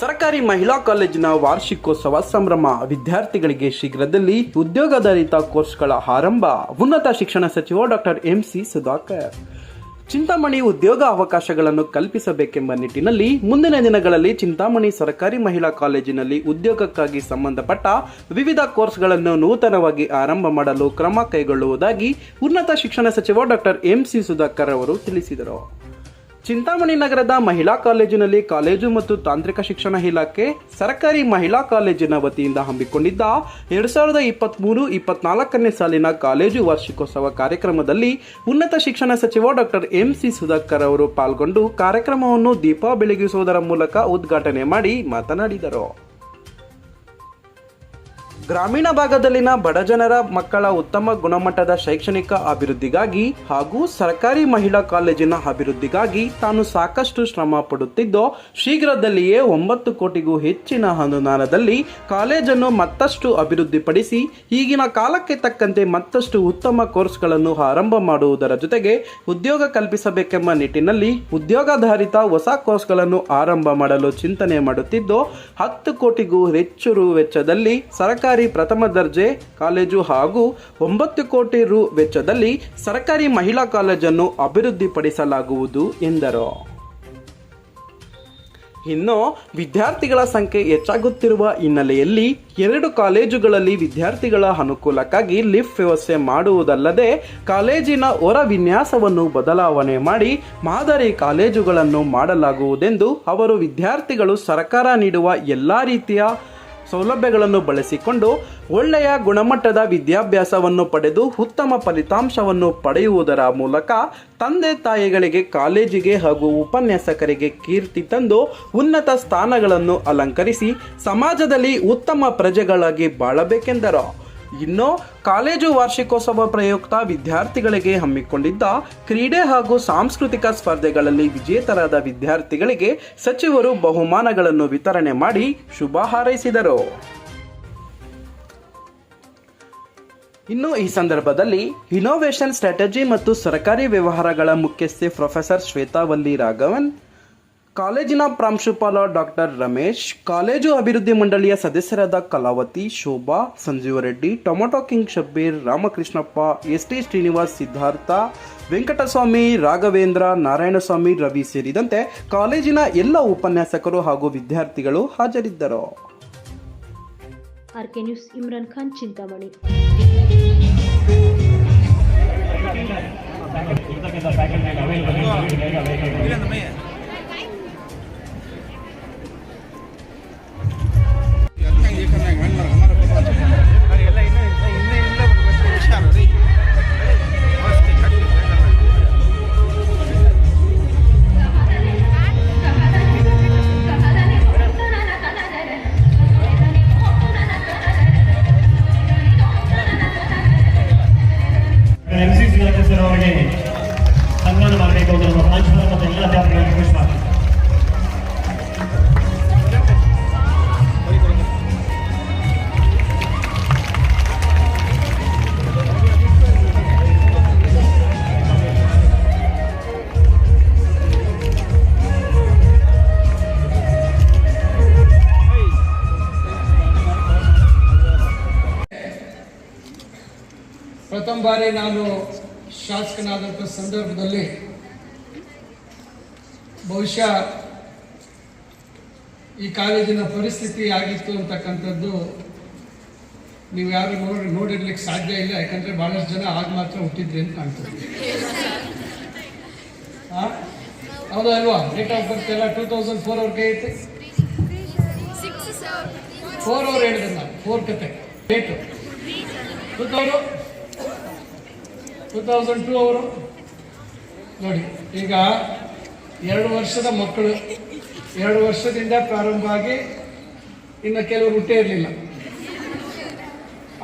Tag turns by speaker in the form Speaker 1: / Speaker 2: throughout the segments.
Speaker 1: ಸರ್ಕಾರಿ ಮಹಿಳಾ ಕಾಲೇಜಿನ ವಾರ್ಷಿಕೋತ್ಸವ ಸಂಭ್ರಮ ವಿದ್ಯಾರ್ಥಿಗಳಿಗೆ ಶೀಘ್ರದಲ್ಲಿ ಉದ್ಯೋಗಾಧಾರಿತ ಕೋರ್ಸ್ಗಳ ಆರಂಭ. ಉನ್ನತ ಶಿಕ್ಷಣ ಸಚಿವ doctor M C Sudhakar. Chintamani ಉದ್ಯೋಗ ಅವಕಾಶಗಳನ್ನು ಕಲ್ಪಿಸಬೇಕೆಂಬ ನಿಟ್ಟಿನಲ್ಲಿ ಮುಂದಿನ ದಿನಗಳಲ್ಲಿ ಚಿಂತಾಮಣಿ ಸರ್ಕಾರಿ ಮಹಿಳಾ ಕಾಲೇಜಿನಲ್ಲಿ ಉದ್ಯೋಗಕ್ಕಾಗಿ ಸಂಬಂಧಪಟ್ಟ ವಿವಿಧ ಕೋರ್ಸ್ಗಳನ್ನು ನೂತನವಾಗಿ ಆರಂಭ ಮಾಡಲು ಕ್ರಮ ಕೈಗೊಳ್ಳುವುದಾಗಿ ಉನ್ನತ ಶಿಕ್ಷಣ ಸಚಿವ ಡಾಕ್ಟರ್ ಎಂ ಸಿ ಸುಧಾಕರ್ ಅವರು ತಿಳಿಸಿದರು. ಚಿಂತಾಮಣಿ ನಗರದ ಮಹಿಳಾ ಕಾಲೇಜಿನಲ್ಲಿ ಕಾಲೇಜು ಮತ್ತು ತಾಂತ್ರಿಕ ಶಿಕ್ಷಣ ಇಲಾಖೆ ಸರ್ಕಾರಿ ಮಹಿಳಾ ಕಾಲೇಜಿನ ವತಿಯಿಂದ ಹಮ್ಮಿಕೊಂಡಿದ್ದ ಎರಡ್ ಸಾವಿರದ ಇಪ್ಪತ್ತ್ಮೂರು ಇಪ್ಪತ್ನಾಲ್ಕನೇ ಸಾಲಿನ ಕಾಲೇಜು ವಾರ್ಷಿಕೋತ್ಸವ ಕಾರ್ಯಕ್ರಮದಲ್ಲಿ ಉನ್ನತ ಶಿಕ್ಷಣ ಸಚಿವ ಡಾಕ್ಟರ್ ಎಂಸಿ ಸುಧಾಕರ್ ಅವರು ಪಾಲ್ಗೊಂಡು ಕಾರ್ಯಕ್ರಮವನ್ನು ದೀಪ ಬೆಳಗಿಸುವುದರ ಮೂಲಕ ಉದ್ಘಾಟನೆ ಮಾಡಿ ಮಾತನಾಡಿದರು. ಗ್ರಾಮೀಣ ಭಾಗದಲ್ಲಿನ ಬಡಜನರ ಮಕ್ಕಳ ಉತ್ತಮ ಗುಣಮಟ್ಟದ ಶೈಕ್ಷಣಿಕ ಅಭಿವೃದ್ಧಿಗಾಗಿ ಹಾಗೂ ಸರ್ಕಾರಿ ಮಹಿಳಾ ಕಾಲೇಜಿನ ಅಭಿವೃದ್ಧಿಗಾಗಿ ತಾನು ಸಾಕಷ್ಟು ಶ್ರಮ ಪಡುತ್ತಿದ್ದು, ಶೀಘ್ರದಲ್ಲಿಯೇ ಒಂಬತ್ತು ಕೋಟಿಗೂ ಹೆಚ್ಚಿನ ಅನುದಾನದಲ್ಲಿ ಕಾಲೇಜನ್ನು ಮತ್ತಷ್ಟು ಅಭಿವೃದ್ಧಿಪಡಿಸಿ, ಈಗಿನ ಕಾಲಕ್ಕೆ ತಕ್ಕಂತೆ ಮತ್ತಷ್ಟು ಉತ್ತಮ ಕೋರ್ಸ್ಗಳನ್ನು ಆರಂಭ ಮಾಡುವುದರ ಜೊತೆಗೆ ಉದ್ಯೋಗ ಕಲ್ಪಿಸಬೇಕೆಂಬ ನಿಟ್ಟಿನಲ್ಲಿ ಉದ್ಯೋಗಾಧಾರಿತ ಹೊಸ ಕೋರ್ಸ್ಗಳನ್ನು ಆರಂಭ ಮಾಡಲು ಚಿಂತನೆ ಮಾಡುತ್ತಿದ್ದು, ಹತ್ತು ಕೋಟಿಗೂ ಹೆಚ್ಚು ವೆಚ್ಚದಲ್ಲಿ ಸರ್ಕಾರಿ ಪ್ರಥಮ ದರ್ಜೆ ಕಾಲೇಜು ಹಾಗೂ ಒಂಬತ್ತು ಕೋಟಿ ರು ವೆಚ್ಚದಲ್ಲಿ ಸರ್ಕಾರಿ ಮಹಿಳಾ ಕಾಲೇಜನ್ನು ಅಭಿವೃದ್ಧಿಪಡಿಸಲಾಗುವುದು ಎಂದರು. ಇನ್ನು ವಿದ್ಯಾರ್ಥಿಗಳ ಸಂಖ್ಯೆ ಹೆಚ್ಚಾಗುತ್ತಿರುವ ಹಿನ್ನೆಲೆಯಲ್ಲಿ ಎರಡು ಕಾಲೇಜುಗಳಲ್ಲಿ ವಿದ್ಯಾರ್ಥಿಗಳ ಅನುಕೂಲಕ್ಕಾಗಿ ಲಿಫ್ಟ್ ವ್ಯವಸ್ಥೆ ಮಾಡುವುದಲ್ಲದೆ ಕಾಲೇಜಿನ ಹೊರ ವಿನ್ಯಾಸವನ್ನು ಬದಲಾವಣೆ ಮಾಡಿ ಮಾದರಿ ಕಾಲೇಜುಗಳನ್ನು ಮಾಡಲಾಗುವುದೆಂದು ಅವರು ವಿದ್ಯಾರ್ಥಿಗಳು ಸರ್ಕಾರ ನೀಡುವ ಎಲ್ಲ ರೀತಿಯ ಸೌಲಭ್ಯಗಳನ್ನು ಬಳಸಿಕೊಂಡು ಒಳ್ಳೆಯ ಗುಣಮಟ್ಟದ ವಿದ್ಯಾಭ್ಯಾಸವನ್ನು ಪಡೆದು ಉತ್ತಮ ಫಲಿತಾಂಶವನ್ನು ಪಡೆಯುವುದರ ಮೂಲಕ ತಂದೆ ತಾಯಿಗಳಿಗೆ ಕಾಲೇಜಿಗೆ ಹಾಗೂ ಉಪನ್ಯಾಸಕರಿಗೆ ಕೀರ್ತಿ ತಂದು ಉನ್ನತ ಸ್ಥಾನಗಳನ್ನು ಅಲಂಕರಿಸಿ ಸಮಾಜದಲ್ಲಿ ಉತ್ತಮ ಪ್ರಜೆಗಳಾಗಿ ಬಾಳಬೇಕೆಂದರು. ಇನ್ನು ಕಾಲೇಜು ವಾರ್ಷಿಕೋತ್ಸವ ಪ್ರಯುಕ್ತ ವಿದ್ಯಾರ್ಥಿಗಳಿಗೆ ಹಮ್ಮಿಕೊಂಡಿದ್ದ ಕ್ರೀಡೆ ಹಾಗೂ ಸಾಂಸ್ಕೃತಿಕ ಸ್ಪರ್ಧೆಗಳಲ್ಲಿ ವಿಜೇತರಾದ ವಿದ್ಯಾರ್ಥಿಗಳಿಗೆ ಸಚಿವರು ಬಹುಮಾನಗಳನ್ನು ವಿತರಣೆ ಮಾಡಿ ಶುಭ ಹಾರೈಸಿದರು. ಇನ್ನು ಈ ಸಂದರ್ಭದಲ್ಲಿ ಇನೋವೇಷನ್ ಸ್ಟ್ರಾಟಜಿ ಮತ್ತು ಸರ್ಕಾರಿ ವ್ಯವಹಾರಗಳ ಮುಖ್ಯಸ್ಥೆ ಪ್ರೊಫೆಸರ್ ಶ್ವೇತಾವಲ್ಲಿ ರಾಘವನ್ ಕಾಲೇಜಿನ ಪ್ರಾಂಶುಪಾಲ ಡಾಕ್ಟರ್ ರಮೇಶ್ ಕಾಲೇಜು ಅಭಿವೃದ್ಧಿ ಮಂಡಳಿಯ ಸದಸ್ಯರಾದ Kalavathi Shobha Sanjeeva Reddy tomato king Shabbir Ramakrishnappa S T Srinivas Siddhartha Venkataswamy Raghavendra Narayanaswamy Ravi ಸೇರಿದಂತೆ ಕಾಲೇಜಿನ ಎಲ್ಲ ಉಪನ್ಯಾಸಕರು ಹಾಗೂ ವಿದ್ಯಾರ್ಥಿಗಳು ಹಾಜರಿದ್ದರು.
Speaker 2: R K news Imran Khan Chintamani.
Speaker 3: M C Sudhakar sir ಅವರಿಗೆ ಸನ್ಮಾನ ಮಾಡಬೇಕು ಅಂತ ನಮ್ಮ ಪ್ರಾಂಶುಪಾಲ ಮತ್ತು ಎಲ್ಲ ಅಧ್ಯಾಪಕರಿಗೆ
Speaker 4: ಬಾರಿ ನಾನು ಶಾಸಕನಾದಂಥ ಸಂದರ್ಭದಲ್ಲಿ ಬಹುಶಃ ಈ ಕಾಲೇಜಿನ ಪರಿಸ್ಥಿತಿ ಆಗಿತ್ತು ಅಂತಕ್ಕಂಥದ್ದು ನೀವು ಯಾರು ನೋಡಿ ನೋಡಿರ್ಲಿಕ್ಕೆ ಸಾಧ್ಯ ಇಲ್ಲ, ಯಾಕಂದ್ರೆ ಬಹಳಷ್ಟು ಜನ ಆಗ ಮಾತ್ರ ಹುಟ್ಟಿದ್ರಿ ಅಂತ ಕಾಣ್ತದೆ? ಹೌದಾ ಅಲ್ವಾ? ಡೇಟ್ ಆಫ್ ಬರ್ತ್ ಎಲ್ಲ ಟೂ ತೌಸಂಡ್ ಫೋರ್ ಅವ್ರಿಗೆ ಐತೆ? ಫೋರ್ ಅವ್ರು ಹೇಳಿದೆ ನಾನು ಫೋರ್ ಕತೆ date two thousand two thousand two ಅವರು. ನೋಡಿ ಈಗ ಎರಡು ವರ್ಷದ ಮಕ್ಕಳು ಎರಡು ವರ್ಷದಿಂದ ಪ್ರಾರಂಭ ಆಗಿ ಇನ್ನು ಕೆಲವರು ಹುಟ್ಟೇ ಇರಲಿಲ್ಲ.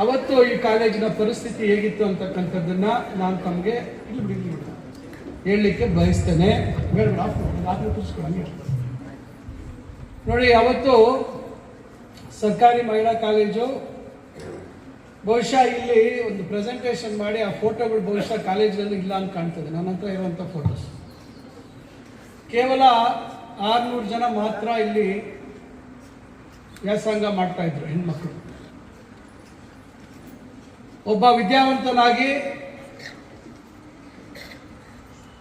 Speaker 4: ಅವತ್ತು ಈ ಕಾಲೇಜಿನ ಪರಿಸ್ಥಿತಿ ಹೇಗಿತ್ತು ಅಂತಕ್ಕಂಥದ್ದನ್ನ ನಾನು ತಮಗೆ ಇಲ್ಲಿ ಬಿಡಿ, ಹೇಳಲಿಕ್ಕೆ ಬಯಸ್ತೇನೆ. ನೋಡಿ ಅವತ್ತು ಸರ್ಕಾರಿ ಮಹಿಳಾ ಕಾಲೇಜು ಬಹುಶಃ ಇಲ್ಲಿ ಒಂದು ಪ್ರೆಸೆಂಟೇಷನ್ ಮಾಡಿ ಆ ಫೋಟೋಗಳು ಬಹುಶಃ ಕಾಲೇಜಿನಲ್ಲಿ ಇಲ್ಲ ಅಂತ ಕಾಣ್ತದೆ. ನನ್ನ ಹತ್ರ ಇರುವಂಥ ಫೋಟೋಸ್ ಕೇವಲ ಆರ್ನೂರು ಜನ ಮಾತ್ರ ಇಲ್ಲಿ ವ್ಯಾಸಂಗ ಮಾಡ್ತಾ ಇದ್ರು ಹೆಣ್ಮಕ್ಳು. ಒಬ್ಬ ವಿದ್ಯಾವಂತನಾಗಿ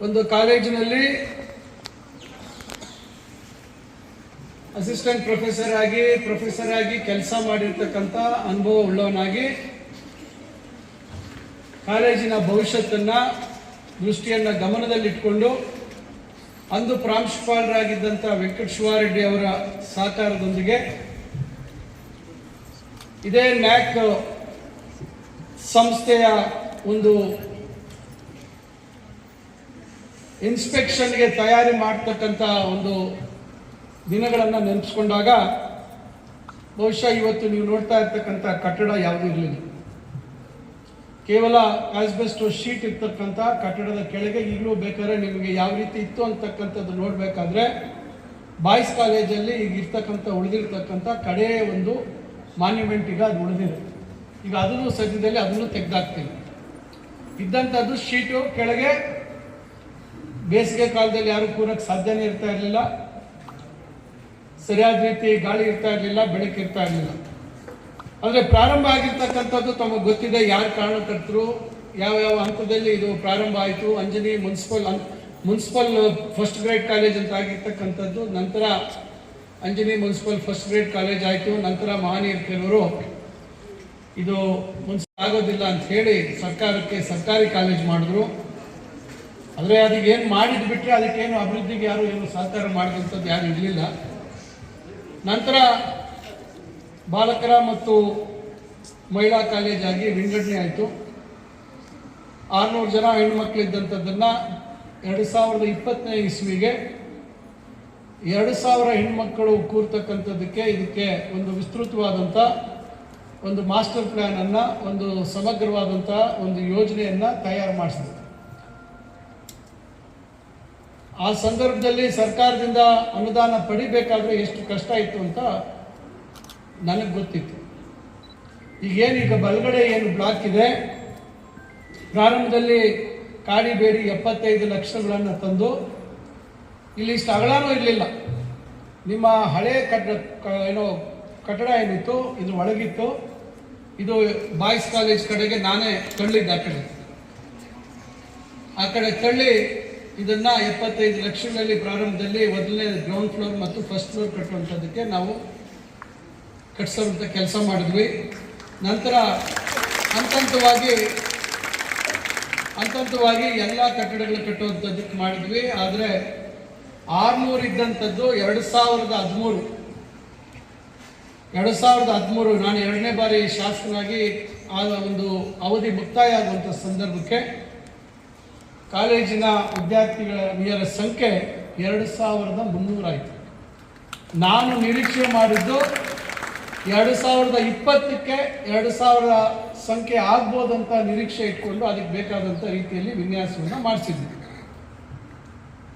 Speaker 4: ಒಂದು ಕಾಲೇಜಿನಲ್ಲಿ ಅಸಿಸ್ಟೆಂಟ್ ಪ್ರೊಫೆಸರ್ ಆಗಿ ಪ್ರೊಫೆಸರ್ ಆಗಿ ಕೆಲಸ ಮಾಡಿರ್ತಕ್ಕಂಥ ಅನುಭವ ಉಳ್ಳವನಾಗಿ ಕಾಲೇಜಿನ ಭವಿಷ್ಯತ್ತನ್ನ, ದೃಷ್ಟಿಯನ್ನ ಗಮನದಲ್ಲಿಟ್ಕೊಂಡು ಅಂದು ಪ್ರಾಂಶುಪಾಲರಾಗಿದ್ದಂಥ ವೆಂಕಟ ಶಿವಾರೆಡ್ಡಿ ಅವರ ಸಹಕಾರದೊಂದಿಗೆ ಇದೇ ನ್ಯಾಕ್ ಸಂಸ್ಥೆಯ ಒಂದು ಇನ್ಸ್ಪೆಕ್ಷನ್ಗೆ ತಯಾರಿ ಮಾಡ್ತಕ್ಕಂಥ ಒಂದು ದಿನಗಳನ್ನು ನೆನೆಸ್ಕೊಂಡಾಗ ಬಹುಶಃ ಇವತ್ತು ನೀವು ನೋಡ್ತಾ ಇರ್ತಕ್ಕಂಥ ಕಟ್ಟಡ ಯಾವುದೂ ಇರಲಿಲ್ಲ. ಕೇವಲ ಆಸ್ಬೆಸ್ಟ್ ಶೀಟ್ ಇರ್ತಕ್ಕಂಥ ಕಟ್ಟಡದ ಕೆಳಗೆ ಈಗಲೂ ಬೇಕಾದ್ರೆ ನಿಮಗೆ ಯಾವ ರೀತಿ ಇತ್ತು ಅಂತಕ್ಕಂಥದ್ದು ನೋಡಬೇಕಾದ್ರೆ ಬಾಯ್ಸ್ ಕಾಲೇಜಲ್ಲಿ ಈಗ ಇರ್ತಕ್ಕಂಥ, ಉಳಿದಿರ್ತಕ್ಕಂಥ ಕಡೆಯ ಒಂದು ಮಾನ್ಯುಮೆಂಟ್ ಈಗ ಅದು ಉಳಿದಿದೆ. ಈಗ ಅದನ್ನು ಸದ್ಯದಲ್ಲಿ ಅದನ್ನು ತೆಗೆದಾಕ್ತೀವಿ ಇದ್ದಂಥದ್ದು ಶೀಟು ಕೆಳಗೆ ಬೇಸಿಗೆ ಕಾಲದಲ್ಲಿ ಯಾರು ಕೂರಕ್ಕೆ ಸಾಧ್ಯನೇ ಇರ್ತಾ ಇರಲಿಲ್ಲ. ಸರಿಯಾದ ರೀತಿ ಗಾಳಿ ಇರ್ತಾ ಇರಲಿಲ್ಲ, ಬೆಳಕು ಇರ್ತಾ ಇರಲಿಲ್ಲ. ಆದರೆ ಪ್ರಾರಂಭ ಆಗಿರ್ತಕ್ಕಂಥದ್ದು ತಮಗೆ ಗೊತ್ತಿದೆ ಯಾರು ಕಾರಣಕರ್ತರು, ಯಾವ ಯಾವ ಹಂತದಲ್ಲಿ ಇದು ಪ್ರಾರಂಭ ಆಯಿತು. Anjani municipal municipal first grade college ಅಂತ ಆಗಿರ್ತಕ್ಕಂಥದ್ದು. ನಂತರ Anjani municipal first grade college ಆಯಿತು. ನಂತರ ಮಹಾನೀರ್ ಕೆಲವರು ಇದು ಮುನ್ಸಿಪಲ್ ಆಗೋದಿಲ್ಲ ಅಂತ ಹೇಳಿ ಸರ್ಕಾರಕ್ಕೆ ಸರ್ಕಾರಿ ಕಾಲೇಜ್ ಮಾಡಿದ್ರು. ಆದರೆ ಅದಕ್ಕೆ ಏನು ಮಾಡಿದ್ಬಿಟ್ರೆ ಅದಕ್ಕೇನು ಅಭಿವೃದ್ಧಿಗೆ ಯಾರು ಏನು ಸಹಕಾರ ಮಾಡಿದಂಥದ್ದು ಯಾರು ಇರಲಿಲ್ಲ. ನಂತರ ಬಾಲಕರ ಮತ್ತು ಮಹಿಳಾ ಕಾಲೇಜಾಗಿ ವಿಂಗಡಣೆ ಆಯಿತು. ಆರುನೂರು ಜನ ಹೆಣ್ಮಕ್ಳು ಇದ್ದಂಥದ್ದನ್ನು ಎರಡು ಸಾವಿರದ ಇಪ್ಪತ್ತನೇ ಇಸ್ವಿಗೆ ಎರಡು ಸಾವಿರ ಹೆಣ್ಮಕ್ಕಳು ಕೂರ್ತಕ್ಕಂಥದ್ದಕ್ಕೆ ಇದಕ್ಕೆ ಒಂದು ವಿಸ್ತೃತವಾದಂಥ ಒಂದು ಮಾಸ್ಟರ್ ಪ್ಲ್ಯಾನನ್ನು ಒಂದು ಸಮಗ್ರವಾದಂಥ ಒಂದು ಯೋಜನೆಯನ್ನು ತಯಾರು ಮಾಡಿಸಿದೆ ಆ ಸಂದರ್ಭದಲ್ಲಿ ಸರ್ಕಾರದಿಂದ ಅನುದಾನ ಪಡಿಬೇಕಾದ್ರೆ ಎಷ್ಟು ಕಷ್ಟ ಇತ್ತು ಅಂತ ನನಗೆ ಗೊತ್ತಿತ್ತು. ಈಗೇನು ಈಗ ಬಲಗಡೆ ಏನು ಬ್ಲಾಕ್ ಇದೆ, ಪ್ರಾರಂಭದಲ್ಲಿ ಕಾಡಿ ಬೇಡಿ ಎಪ್ಪತ್ತೈದು ಲಕ್ಷಗಳನ್ನು ತಂದು, ಇಲ್ಲಿ ಅಗಲನೂ ಇರಲಿಲ್ಲ. ನಿಮ್ಮ ಹಳೆ ಕಟ್ಟಡ ಏನೋ ಕಟ್ಟಡ ಏನಿತ್ತು, ಇದ್ರ ಒಳಗಿತ್ತು. ಇದು ಬಾಯ್ಸ್ ಕಾಲೇಜ್ ಕಡೆಗೆ ನಾನೇ ತಳ್ಳಿದ್ದೆ ಆ ಕಡೆ. ಆ ಕಡೆ ತಳ್ಳಿ ಇದನ್ನ ಎಪ್ಪತ್ತೈದು ಲಕ್ಷಗಳಲ್ಲಿ ಪ್ರಾರಂಭದಲ್ಲಿ ಮೊದಲನೇ ಗ್ರೌಂಡ್ ಫ್ಲೋರ್ ಮತ್ತು ಫಸ್ಟ್ ಫ್ಲೋರ್ ಕಟ್ಟುವಂಥದ್ದಕ್ಕೆ ನಾವು ಕಟ್ಸೋಂಥ ಕೆಲಸ ಮಾಡಿದ್ವಿ. ನಂತರ ಹಂತ ಹಂತವಾಗಿ ಹಂತ ಹಂತವಾಗಿ ಎಲ್ಲ ಕಟ್ಟಡಗಳು ಕಟ್ಟುವಂಥದ್ದಕ್ಕೆ ಮಾಡಿದ್ವಿ. ಆದರೆ ಆರುನೂರು ಇದ್ದಂಥದ್ದು ಎರಡು ಸಾವಿರದ ಹದಿಮೂರು. ಎರಡು ಸಾವಿರದ ಹದಿಮೂರು, ನಾನು ಎರಡನೇ ಬಾರಿ ಶಾಸಕನಾಗಿ ಆ ಒಂದು ಅವಧಿ ಮುಕ್ತಾಯ ಆಗುವಂಥ ಸಂದರ್ಭಕ್ಕೆ ಕಾಲೇಜಿನ ವಿದ್ಯಾರ್ಥಿಗಳ ನಿಯರ ಸಂಖ್ಯೆ ಎರಡು ಸಾವಿರದ ಮುನ್ನೂರಾಯಿತು. ನಾನು ನಿರೀಕ್ಷೆ ಮಾಡಿದ್ದು ಎರಡು ಸಾವಿರದ ಇಪ್ಪತ್ತಕ್ಕೆ ಎರಡು ಸಾವಿರ ಸಂಖ್ಯೆ ಆಗ್ಬೋದಂತ ನಿರೀಕ್ಷೆ ಇಟ್ಕೊಂಡು ಅದಕ್ಕೆ ಬೇಕಾದಂಥ ರೀತಿಯಲ್ಲಿ ವಿನ್ಯಾಸವನ್ನು ಮಾಡಿಸಿದ್ವಿ.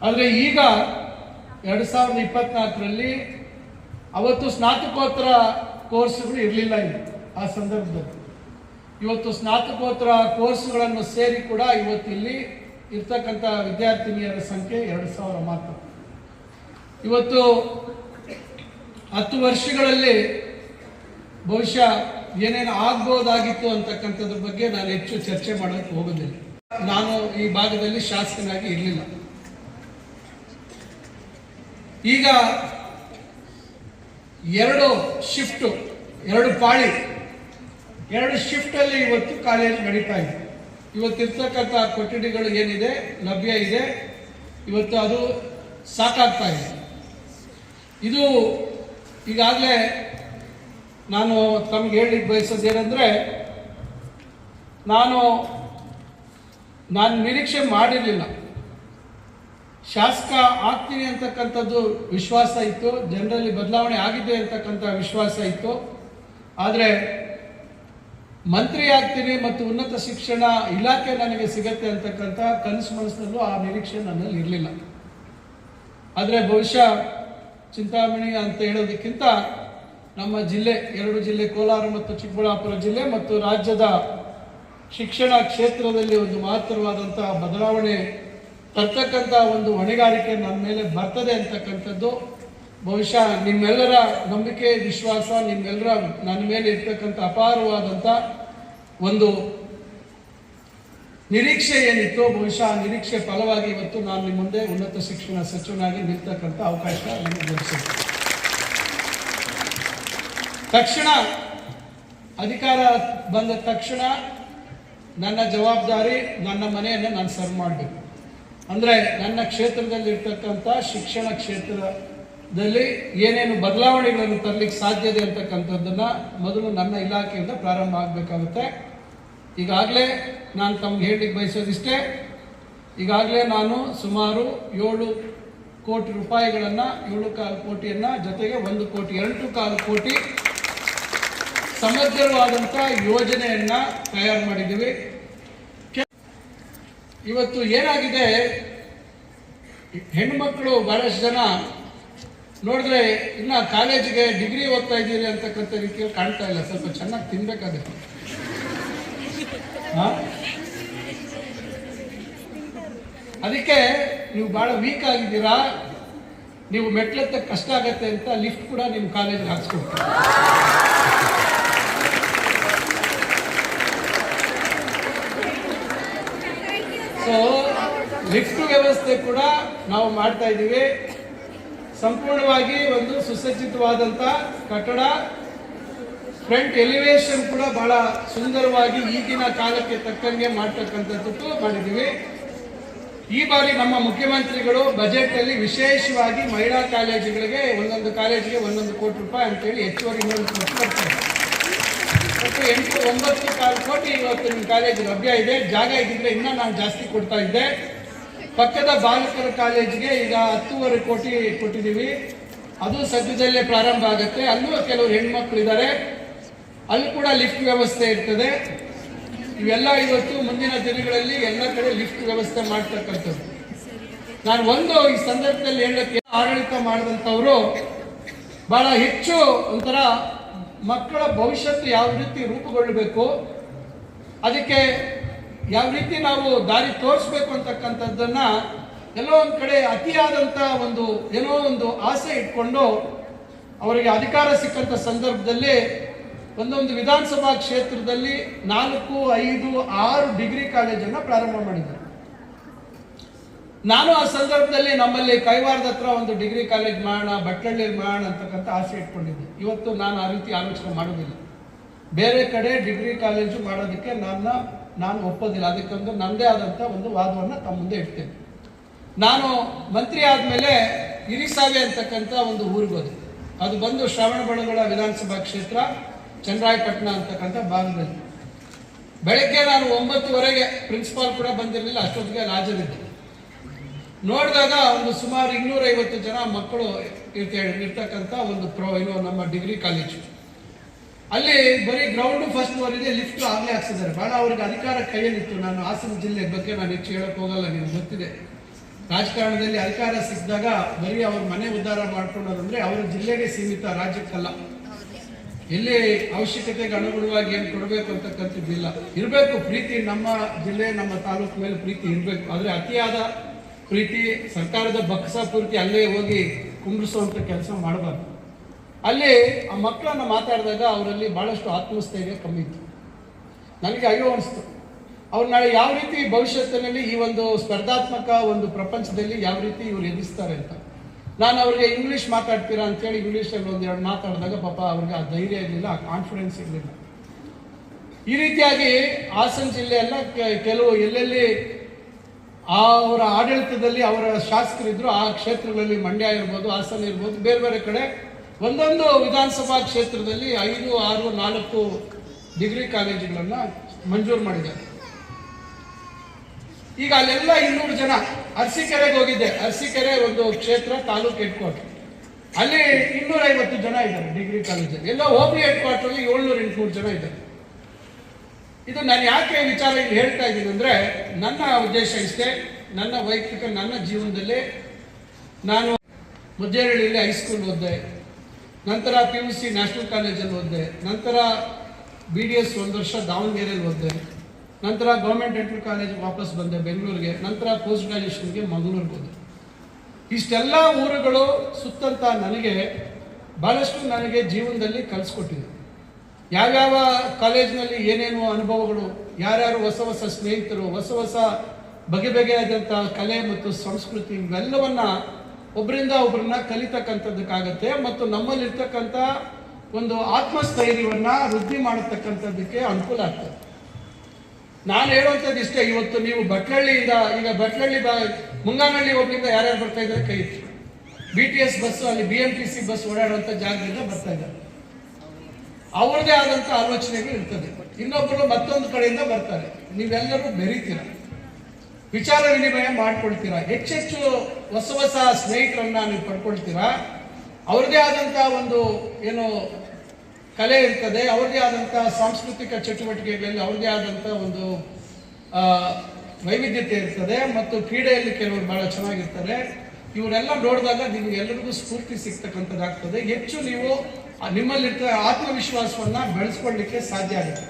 Speaker 4: ಆದರೆ ಈಗ ಎರಡು ಸಾವಿರದ ಇಪ್ಪತ್ನಾಲ್ಕರಲ್ಲಿ ಅವತ್ತು ಸ್ನಾತಕೋತ್ತರ ಕೋರ್ಸ್ಗಳು ಇರಲಿಲ್ಲ ಇಲ್ಲಿ ಆ ಸಂದರ್ಭದಲ್ಲಿ. ಇವತ್ತು ಸ್ನಾತಕೋತ್ತರ ಕೋರ್ಸ್ಗಳನ್ನು ಸೇರಿ ಕೂಡ ಇವತ್ತು ಇಲ್ಲಿ ಇರ್ತಕ್ಕಂಥ ವಿದ್ಯಾರ್ಥಿನಿಯರ ಸಂಖ್ಯೆ ಎರಡು ಸಾವಿರ ಮಾತ್ರ. ಇವತ್ತು ಹತ್ತು ವರ್ಷಗಳಲ್ಲಿ ಬಹುಶಃ ಏನೇನು ಆಗ್ಬೋದಾಗಿತ್ತು ಅಂತಕ್ಕಂಥದ್ರ ಬಗ್ಗೆ ನಾನು ಹೆಚ್ಚು ಚರ್ಚೆ ಮಾಡೋಕ್ಕೆ ಹೋಗೋದಿಲ್ಲ. ನಾನು ಈ ಭಾಗದಲ್ಲಿ ಶಾಸಕನಾಗಿ ಇರಲಿಲ್ಲ. ಈಗ ಎರಡು ಶಿಫ್ಟು, ಎರಡು ಪಾಳಿ, ಎರಡು ಶಿಫ್ಟಲ್ಲಿ ಇವತ್ತು ಕಾಲೇಜ್ ನಡೀತಾ ಇದೆ. ಇವತ್ತಿರ್ತಕ್ಕಂಥ ಕೊಠಡಿಗಳು ಏನಿದೆ, ಲಭ್ಯ ಇದೆ. ಇವತ್ತು ಅದು ಸಾಕಾಗ್ತಾ ಇದೆ. ಇದು ಈಗಾಗಲೇ ನಾನು ತಮಗೆ ಹೇಳಿ ಬಯಸೋದೇನೆಂದರೆ ನಾನು ನಾನು ನಿರೀಕ್ಷೆ ಮಾಡಿರಲಿಲ್ಲ. ಶಾಸಕ ಆಗ್ತೀನಿ ಅಂತಕ್ಕಂಥದ್ದು ವಿಶ್ವಾಸ ಇತ್ತು. ಜನರಲ್ಲಿ ಬದಲಾವಣೆ ಆಗಿದೆ ಅಂತಕ್ಕಂಥ ವಿಶ್ವಾಸ ಇತ್ತು. ಆದರೆ ಮಂತ್ರಿ ಆಗ್ತೀನಿ ಮತ್ತು ಉನ್ನತ ಶಿಕ್ಷಣ ಇಲಾಖೆ ನನಗೆ ಸಿಗತ್ತೆ ಅಂತಕ್ಕಂಥ ಕನಸು ಮನಸ್ಸಿನಲ್ಲೂ ಆ ನಿರೀಕ್ಷೆ ನನ್ನಲ್ಲಿ ಇರಲಿಲ್ಲ. ಆದರೆ ಬಹುಶಃ ಚಿಂತಾಮಣಿ ಅಂತ ಹೇಳೋದಕ್ಕಿಂತ ನಮ್ಮ ಜಿಲ್ಲೆ, ಎರಡು ಜಿಲ್ಲೆ, ಕೋಲಾರ ಮತ್ತು ಚಿಕ್ಕಬಳ್ಳಾಪುರ ಜಿಲ್ಲೆ ಮತ್ತು ರಾಜ್ಯದ ಶಿಕ್ಷಣ ಕ್ಷೇತ್ರದಲ್ಲಿ ಒಂದು ಮಹತ್ತರವಾದಂತಹ ಬದಲಾವಣೆ ತರ್ತಕ್ಕಂಥ ಒಂದು ಹೊಣೆಗಾರಿಕೆ ನನ್ನ ಮೇಲೆ ಬರ್ತದೆ ಅಂತಕ್ಕಂಥದ್ದು ಬಹುಶಃ ನಿಮ್ಮೆಲ್ಲರ ನಂಬಿಕೆ, ವಿಶ್ವಾಸ ನಿಮ್ಮೆಲ್ಲರ ನನ್ನ ಮೇಲೆ ಇರ್ತಕ್ಕಂಥ ಅಪಾರವಾದಂಥ ಒಂದು ನಿರೀಕ್ಷೆ ಏನಿತ್ತು, ಬಹುಶಃ ಆ ನಿರೀಕ್ಷೆ ಫಲವಾಗಿ ಇವತ್ತು ನಾನು ನಿಮ್ಮ ಮುಂದೆ ಉನ್ನತ ಶಿಕ್ಷಣ ಸಚಿವನಾಗಿ ನಿಲ್ತಕ್ಕಂಥ ಅವಕಾಶ ನನಗೆ ತಕ್ಷಣ, ಅಧಿಕಾರ ಬಂದ ತಕ್ಷಣ ನನ್ನ ಜವಾಬ್ದಾರಿ, ನನ್ನ ಮನೆಯನ್ನು ನಾನು ಸರ್ವ್ ಮಾಡಬೇಕು. ಅಂದರೆ ನನ್ನ ಕ್ಷೇತ್ರದಲ್ಲಿರ್ತಕ್ಕಂಥ ಶಿಕ್ಷಣ ಶಿಕ್ಷಣ ಕ್ಷೇತ್ರದಲ್ಲಿ ಏನೇನು ಬದಲಾವಣೆಗಳನ್ನು ತರಲಿಕ್ಕೆ ಸಾಧ್ಯತೆ ಅಂತಕ್ಕಂಥದ್ದನ್ನು ಮೊದಲು ನನ್ನ ಇಲಾಖೆಯಿಂದ ಪ್ರಾರಂಭ ಆಗಬೇಕಾಗುತ್ತೆ. ಈಗಾಗಲೇ ನಾನು ತಮ್ಗೆ ಹೇಳಲಿಕ್ಕೆ ಬಯಸೋದಿಷ್ಟೇ, ಈಗಾಗಲೇ ನಾನು ಸುಮಾರು ಏಳು ಕೋಟಿ ರೂಪಾಯಿಗಳನ್ನು, ಏಳು ಕಾಲು ಕೋಟಿಯನ್ನು, ಜೊತೆಗೆ ಒಂದು ಕೋಟಿ, ಎಂಟು ಕಾಲು ಕೋಟಿ ಸಮಗ್ರವಾದಂಥ ಯೋಜನೆಯನ್ನ ತಯಾರು ಮಾಡಿದ್ದೀವಿ. ಇವತ್ತು ಏನಾಗಿದೆ ಹೆಣ್ಣುಮಕ್ಕಳು ಬಹಳಷ್ಟು ಜನ ನೋಡಿದ್ರೆ ಇನ್ನ ಕಾಲೇಜಿಗೆ ಡಿಗ್ರಿ ಓದ್ತಾ ಇದ್ದೀರಿ ಅಂತಕ್ಕಂಥ ರೀತಿಯಲ್ಲಿ ಕಾಣ್ತಾ ಇಲ್ಲ. ಸ್ವಲ್ಪ ಚೆನ್ನಾಗಿ ತಿನ್ಬೇಕಾಗುತ್ತೆ? ಅದಕ್ಕೆ ನೀವು ಬಹಳ ವೀಕ್ ಆಗಿದ್ದೀರಾ? ನೀವು ಮೆಟ್ಲೆತ್ತ ಕಷ್ಟ ಆಗತ್ತೆ ಅಂತ ಲಿಫ್ಟ್ ಕೂಡ ನಿಮ್ಮ ಕಾಲೇಜಿಗೆ ಹಾಕ್ಸ್ಕೊಡ್ತೀವಿ. ಸೊ ಲಿಫ್ಟ್ ವ್ಯವಸ್ಥೆ ಕೂಡ ನಾವು ಮಾಡ್ತಾ ಇದ್ದೀವಿ. ಸಂಪೂರ್ಣವಾಗಿ ಒಂದು ಸುಸಜ್ಜಿತವಾದಂಥ ಕಟ್ಟಡ. ಫ್ರಂಟ್ ಎಲಿವೇಶನ್ ಕೂಡ ಬಹಳ ಸುಂದರವಾಗಿ ಈಗಿನ ಕಾಲಕ್ಕೆ ತಕ್ಕಂಗೆ ಮಾಡ್ತಕ್ಕಂಥದ್ದು ಮಾಡಿದ್ದೀವಿ. ಈ ಬಾರಿ ನಮ್ಮ ಮುಖ್ಯಮಂತ್ರಿಗಳು ಬಜೆಟ್ ಅಲ್ಲಿ ವಿಶೇಷವಾಗಿ ಮಹಿಳಾ ಕಾಲೇಜುಗಳಿಗೆ ಒಂದೊಂದು ಕಾಲೇಜಿಗೆ ಒಂದೊಂದು ಕೋಟಿ ರೂಪಾಯಿ ಅಂತೇಳಿ ಹೆಚ್ಚುವರಿ ಇನ್ನೊಂದು ಮತ್ತು ಎಂಟು, ಒಂಬತ್ತು ಕಾಲು ಕೋಟಿ ಇವತ್ತು ನಿಮ್ಮ ಕಾಲೇಜು ಲಭ್ಯ ಇದೆ. ಜಾಗ ಇದ್ದಿದ್ರೆ ಇನ್ನೂ ನಾನು ಜಾಸ್ತಿ ಕೊಡ್ತಾ ಇದ್ದೆ. ಪಕ್ಕದ ಬಾಲಕರ ಕಾಲೇಜಿಗೆ ಈಗ ಹತ್ತೂವರೆ ಕೋಟಿ ಕೊಟ್ಟಿದ್ದೀವಿ. ಅದು ಸದ್ಯದಲ್ಲೇ ಪ್ರಾರಂಭ ಆಗುತ್ತೆ. ಅಲ್ಲೂ ಕೆಲವರು ಹೆಣ್ಮಕ್ಳು ಇದ್ದಾರೆ ಅಲ್ಲಿ ಕೂಡ ಲಿಫ್ಟ್ ವ್ಯವಸ್ಥೆ ಇರ್ತದೆ. ಇವೆಲ್ಲ ಇವತ್ತು ಮುಂದಿನ ದಿನಗಳಲ್ಲಿ ಎಲ್ಲ ಕಡೆ ಲಿಫ್ಟ್ ವ್ಯವಸ್ಥೆ ಮಾಡ್ತಕ್ಕಂಥದ್ದು. ನಾನು ಒಂದು ಈ ಸಂದರ್ಭದಲ್ಲಿ ಹೇಳಕ್ಕೆ ಆಡಳಿತ ಮಾಡಿದಂಥವರು ಬಹಳ ಹೆಚ್ಚು ಒಂಥರ ಮಕ್ಕಳ ಭವಿಷ್ಯತ್ತು ಯಾವ ರೀತಿ ರೂಪುಗೊಳ್ಳಬೇಕು, ಅದಕ್ಕೆ ಯಾವ ರೀತಿ ನಾವು ದಾರಿ ತೋರಿಸ್ಬೇಕು ಅಂತಕ್ಕಂಥದ್ದನ್ನ ಎಲ್ಲೋ ಒಂದು ಕಡೆ ಅತಿಯಾದಂಥ ಒಂದು ಏನೋ ಒಂದು ಆಸೆ ಇಟ್ಕೊಂಡು ಅವರಿಗೆ ಅಧಿಕಾರ ಸಿಕ್ಕಂಥ ಸಂದರ್ಭದಲ್ಲಿ ಒಂದೊಂದು ವಿಧಾನಸಭಾ ಕ್ಷೇತ್ರದಲ್ಲಿ ನಾಲ್ಕು, ಐದು, ಆರು ಡಿಗ್ರಿ ಕಾಲೇಜನ್ನು ಪ್ರಾರಂಭ ಮಾಡಿದ್ದಾರೆ. ನಾನು ಆ ಸಂದರ್ಭದಲ್ಲಿ ನಮ್ಮಲ್ಲಿ ಕೈವಾರದ ಹತ್ರ ಒಂದು ಡಿಗ್ರಿ ಕಾಲೇಜ್ ಮಾಡೋಣ ಬಟ್ಲಳ್ಳಿಯಲ್ಲಿ ಮಾಡೋಣ ಅಂತಕ್ಕಂಥ ಆಸೆ ಇಟ್ಕೊಂಡಿದ್ದೆ. ಇವತ್ತು ನಾನು ಆ ರೀತಿ ಆಲೋಚನೆ ಮಾಡೋದಿಲ್ಲ. ಬೇರೆ ಕಡೆ ಡಿಗ್ರಿ ಕಾಲೇಜು ಮಾಡೋದಕ್ಕೆ ನನ್ನ ನಾನು ಒಪ್ಪೋದಿಲ್ಲ. ಅದಕ್ಕೊಂದು ನನ್ನದೇ ಆದಂಥ ಒಂದು ವಾದವನ್ನು ತಮ್ಮ ಮುಂದೆ ಇಡ್ತೇನೆ. ನಾನು ಮಂತ್ರಿ ಆದಮೇಲೆ ಹಿರಿಸಾವೆ ಅಂತಕ್ಕಂಥ ಒಂದು ಊರಿಗೆ ಹೋದೆ. ಅದು ಬಂದು ಶ್ರವಣಬೆಳಗೊಳ ವಿಧಾನಸಭಾ ಕ್ಷೇತ್ರ ಚಂದ್ರಾಯಪಟ್ಟಣ ಅಂತಕ್ಕಂಥ ಭಾಗದಲ್ಲಿ. ಬೆಳಗ್ಗೆ ನಾನು ಒಂಬತ್ತುವರೆಗೆ ಪ್ರಿನ್ಸಿಪಾಲ್ ಕೂಡ ಬಂದಿರಲಿಲ್ಲ, ಅಷ್ಟೊತ್ತಿಗೆ ರಾಜರಿದ್ದೆ. ನೋಡಿದಾಗ ಒಂದು ಸುಮಾರು ಇನ್ನೂರೈವತ್ತು ಜನ ಮಕ್ಕಳು ಇರ್ತ ಇರ್ತಕ್ಕಂಥ ಒಂದು ಪ್ರೊ ಏನು ನಮ್ಮ ಡಿಗ್ರಿ ಕಾಲೇಜು ಅಲ್ಲಿ ಬರೀ ಗ್ರೌಂಡ್ ಫಸ್ಟ್ ಫ್ಲೋರ್ ಇದೆ ಲಿಫ್ಟ್ ಆಗಲೇ ಹಾಕ್ಸಿದ್ದಾರೆ. ಭಾಳ ಅವ್ರಿಗೆ ಅಧಿಕಾರ ಕೈಯಲ್ಲಿತ್ತು. ನಾನು ಹಾಸನ ಜಿಲ್ಲೆ ಬಗ್ಗೆ ನಾನು ಹೆಚ್ಚು ಹೇಳಕ್ ಹೋಗಲ್ಲ, ನಿಮ್ಗೆ ಗೊತ್ತಿದೆ. ರಾಜಕಾರಣದಲ್ಲಿ ಅಧಿಕಾರ ಸಿಕ್ಕಿದಾಗ ಬರೀ ಅವ್ರ ಮನೆ ಉದ್ಧಾರ ಮಾಡ್ಕೊಳ್ಳೋದಂದ್ರೆ ಅವರ ಜಿಲ್ಲೆಗೆ ಸೀಮಿತ, ರಾಜ್ಯಕ್ಕಲ್ಲ. ಇಲ್ಲಿ ಅವಶ್ಯಕತೆಗೆ ಅನುಗುಣವಾಗಿ ಏನು ಕೊಡಬೇಕು ಅಂತಕ್ಕಂಥದ್ದಿಲ್ಲ. ಇರಬೇಕು, ಪ್ರೀತಿ ನಮ್ಮ ಜಿಲ್ಲೆ, ನಮ್ಮ ತಾಲೂಕು ಮೇಲೆ ಪ್ರೀತಿ ಇರಬೇಕು. ಆದರೆ ಅತಿಯಾದ ಪ್ರೀತಿ ಸರ್ಕಾರದ ಬಕ್ಸ ಪೂರ್ತಿ ಅಲ್ಲೇ ಹೋಗಿ ಕುಂಬ್ರಿಸುವಂಥ ಕೆಲಸ ಮಾಡಬಾರ್ದು. ಅಲ್ಲಿ ಆ ಮಕ್ಕಳನ್ನು ಮಾತಾಡಿದಾಗ ಅವರಲ್ಲಿ ಭಾಳಷ್ಟು ಆತ್ಮಸ್ಥೈರ್ಯ ಕಮ್ಮಿ ಇತ್ತು. ನನಗೆ ಅಯ್ಯೋ ಅನಿಸ್ತು. ಅವ್ರು ನಾಳೆ ಯಾವ ರೀತಿ ಭವಿಷ್ಯತ್ತಿನಲ್ಲಿ ಈ ಒಂದು ಸ್ಪರ್ಧಾತ್ಮಕ ಒಂದು ಪ್ರಪಂಚದಲ್ಲಿ ಯಾವ ರೀತಿ ಇವ್ರು ಎದುರಿಸ್ತಾರೆ ಅಂತ. ನಾನು ಅವ್ರಿಗೆ ಇಂಗ್ಲೀಷ್ ಮಾತಾಡ್ತೀರಾ ಅಂತೇಳಿ ಇಂಗ್ಲೀಷಲ್ಲಿ ಒಂದೆರಡು ಮಾತಾಡಿದಾಗ ಪಾಪ ಅವ್ರಿಗೆ ಆ ಧೈರ್ಯ ಇರಲಿಲ್ಲ, ಆ ಕಾನ್ಫಿಡೆನ್ಸ್ ಇರಲಿಲ್ಲ. ಈ ರೀತಿಯಾಗಿ ಹಾಸನ ಜಿಲ್ಲೆಯಲ್ಲ ಕೆಲವು ಎಲ್ಲೆಲ್ಲಿ ಅವರ ಆಡಳಿತದಲ್ಲಿ ಅವರ ಶಾಸಕರಿದ್ದರು ಆ ಕ್ಷೇತ್ರಗಳಲ್ಲಿ ಮಂಡ್ಯ ಇರ್ಬೋದು, ಹಾಸನ ಇರ್ಬೋದು, ಬೇರೆ ಬೇರೆ ಕಡೆ ಒಂದೊಂದು ವಿಧಾನಸಭಾ ಕ್ಷೇತ್ರದಲ್ಲಿ ಐದು, ಆರು, ನಾಲ್ಕು ಡಿಗ್ರಿ ಕಾಲೇಜುಗಳನ್ನು ಮಂಜೂರು ಮಾಡಿದ್ದಾರೆ. ಈಗ ಅಲ್ಲೆಲ್ಲ ಇನ್ನೂರು ಜನ ಅರಸೀಕೆರೆಗೆ ಹೋಗಿದ್ದೆ. ಅರಸೀಕೆರೆ ಒಂದು ಕ್ಷೇತ್ರ, ತಾಲೂಕು ಹೆಡ್ ಕ್ವಾರ್ಟರ್ ಅಲ್ಲಿ ಇನ್ನೂರೈವತ್ತು ಜನ ಇದ್ದಾರೆ ಡಿಗ್ರಿ ಕಾಲೇಜಲ್ಲಿ. ಎಲ್ಲ ಹೋಬಳಿ ಹೆಡ್ ಕ್ವಾರ್ಟರ್ಲಿ ಏಳ್ನೂರ ಎಂಟುನೂರು ಜನ ಇದ್ದಾರೆ. ಇದು ನಾನು ಯಾಕೆ ವಿಚಾರ ಇಲ್ಲಿ ಹೇಳ್ತಾ ಇದ್ದೀನಿ ಅಂದರೆ, ನನ್ನ ಉದ್ದೇಶ ಇಷ್ಟೇ. ನನ್ನ ವೈಯಕ್ತಿಕ, ನನ್ನ ಜೀವನದಲ್ಲಿ ನಾನು ಮುದ್ದೇರಳ್ಳಿಯಲ್ಲಿ ಹೈಸ್ಕೂಲ್ ಓದಿದೆ. ನಂತರ ಪಿ ಯು ಸಿ ನ್ಯಾಷನಲ್ ಕಾಲೇಜಲ್ಲಿ ಓದಿದೆ. ನಂತರ ಬಿ ಡಿ ಎಸ್ ಒಂದು ವರ್ಷ ದಾವಣಗೆರೆಯಲ್ಲಿ ಓದಿದೆ. ನಂತರ ಗೌರ್ಮೆಂಟ್ ಡೆಂಟಲ್ ಕಾಲೇಜ್ ವಾಪಸ್ ಬಂದೆ ಬೆಂಗಳೂರಿಗೆ. ನಂತರ ಪೋಸ್ಟ್ ಗ್ರಾಜುಯೇಷನ್ಗೆ ಮಂಗಳೂರಿಗೆ ಹೋದೆ. ಇಷ್ಟೆಲ್ಲ ಊರುಗಳು ಸುತ್ತಂತ ನನಗೆ ಭಾಳಷ್ಟು ನನಗೆ ಜೀವನದಲ್ಲಿ ಕಲಿಸ್ಕೊಟ್ಟಿದೆ. ಯಾವ್ಯಾವ ಕಾಲೇಜಿನಲ್ಲಿ ಏನೇನು ಅನುಭವಗಳು, ಯಾರ್ಯಾರು ಹೊಸ ಹೊಸ ಸ್ನೇಹಿತರು, ಹೊಸ ಹೊಸ ಬಗೆ ಬಗೆಯಾದಂಥ ಕಲೆ ಮತ್ತು ಸಂಸ್ಕೃತಿ, ಇವೆಲ್ಲವನ್ನ ಒಬ್ಬರಿಂದ ಒಬ್ಬರನ್ನ ಕಲಿತಕ್ಕಂಥದ್ದಕ್ಕಾಗತ್ತೆ ಮತ್ತು ನಮ್ಮಲ್ಲಿರ್ತಕ್ಕಂಥ ಒಂದು ಆತ್ಮಸ್ಥೈರ್ಯವನ್ನ ವೃದ್ಧಿ ಮಾಡತಕ್ಕಂಥದ್ದಕ್ಕೆ ಅನುಕೂಲ ಆಗ್ತದೆ. ನಾನು ಹೇಳುವಂಥದ್ದು ಇಷ್ಟೇ, ಇವತ್ತು ನೀವು ಬಟ್ಲಹಳ್ಳಿಯಿಂದ ಈಗ ಬಟ್ಲಹಳ್ಳಿ ಬ, ಮುಂಗಾನಹಳ್ಳಿ ಒಬ್ಬರಿಂದ ಯಾರ್ಯಾರು ಬರ್ತಾ ಇದ್ದಾರೆ ಕೈ ಬಿ ಟಿ ಎಸ್ ಬಸ್ಸು ಅಲ್ಲಿ B M T C bus ಓಡಾಡುವಂಥ ಜಾಗದಿಂದ ಬರ್ತಾ ಇದ್ದಾರೆ. ಅವ್ರದೇ ಆದಂಥ ಆಲೋಚನೆಗಳು ಇರ್ತದೆ. ಇನ್ನೊಬ್ಬರು ಮತ್ತೊಂದು ಕಡೆಯಿಂದ ಬರ್ತಾರೆ. ನೀವೆಲ್ಲರೂ ಬೆರೀತೀರ. ವಿಚಾರ ವಿನಿಮಯ ಮಾಡ್ಕೊಳ್ತೀರಾ. ಹೆಚ್ಚೆಚ್ಚು ಹೊಸ ಹೊಸ ಸ್ನೇಹಿತರನ್ನ ನೀವು ಪಡ್ಕೊಳ್ತೀರಾ? ಅವ್ರದೇ ಆದಂಥ ಒಂದು ಏನು ಕಲೆ ಇರ್ತದೆ, ಅವ್ರದೇ ಆದಂಥ ಸಾಂಸ್ಕೃತಿಕ ಚಟುವಟಿಕೆಗಳಲ್ಲಿ ಅವ್ರದೇ ಆದಂಥ ಒಂದು ವೈವಿಧ್ಯತೆ ಇರ್ತದೆ ಮತ್ತು ಕ್ರೀಡೆಯಲ್ಲಿ ಕೆಲವರು ಬಹಳ ಚೆನ್ನಾಗಿರ್ತಾರೆ. ಇವರೆಲ್ಲ ನೋಡಿದಾಗ ನಿಮ್ಗೆ ಎಲ್ಲರಿಗೂ ಸ್ಫೂರ್ತಿ ಸಿಗ್ತಕ್ಕಂಥದ್ದಾಗ್ತದೆ. ಹೆಚ್ಚು ನೀವು ನಿಮ್ಮಲ್ಲಿರ್ತ ಆತ್ಮವಿಶ್ವಾಸವನ್ನ ಬೆಳೆಸ್ಕೊಳ್ಳಿಕ್ಕೆ ಸಾಧ್ಯ ಆಗುತ್ತೆ.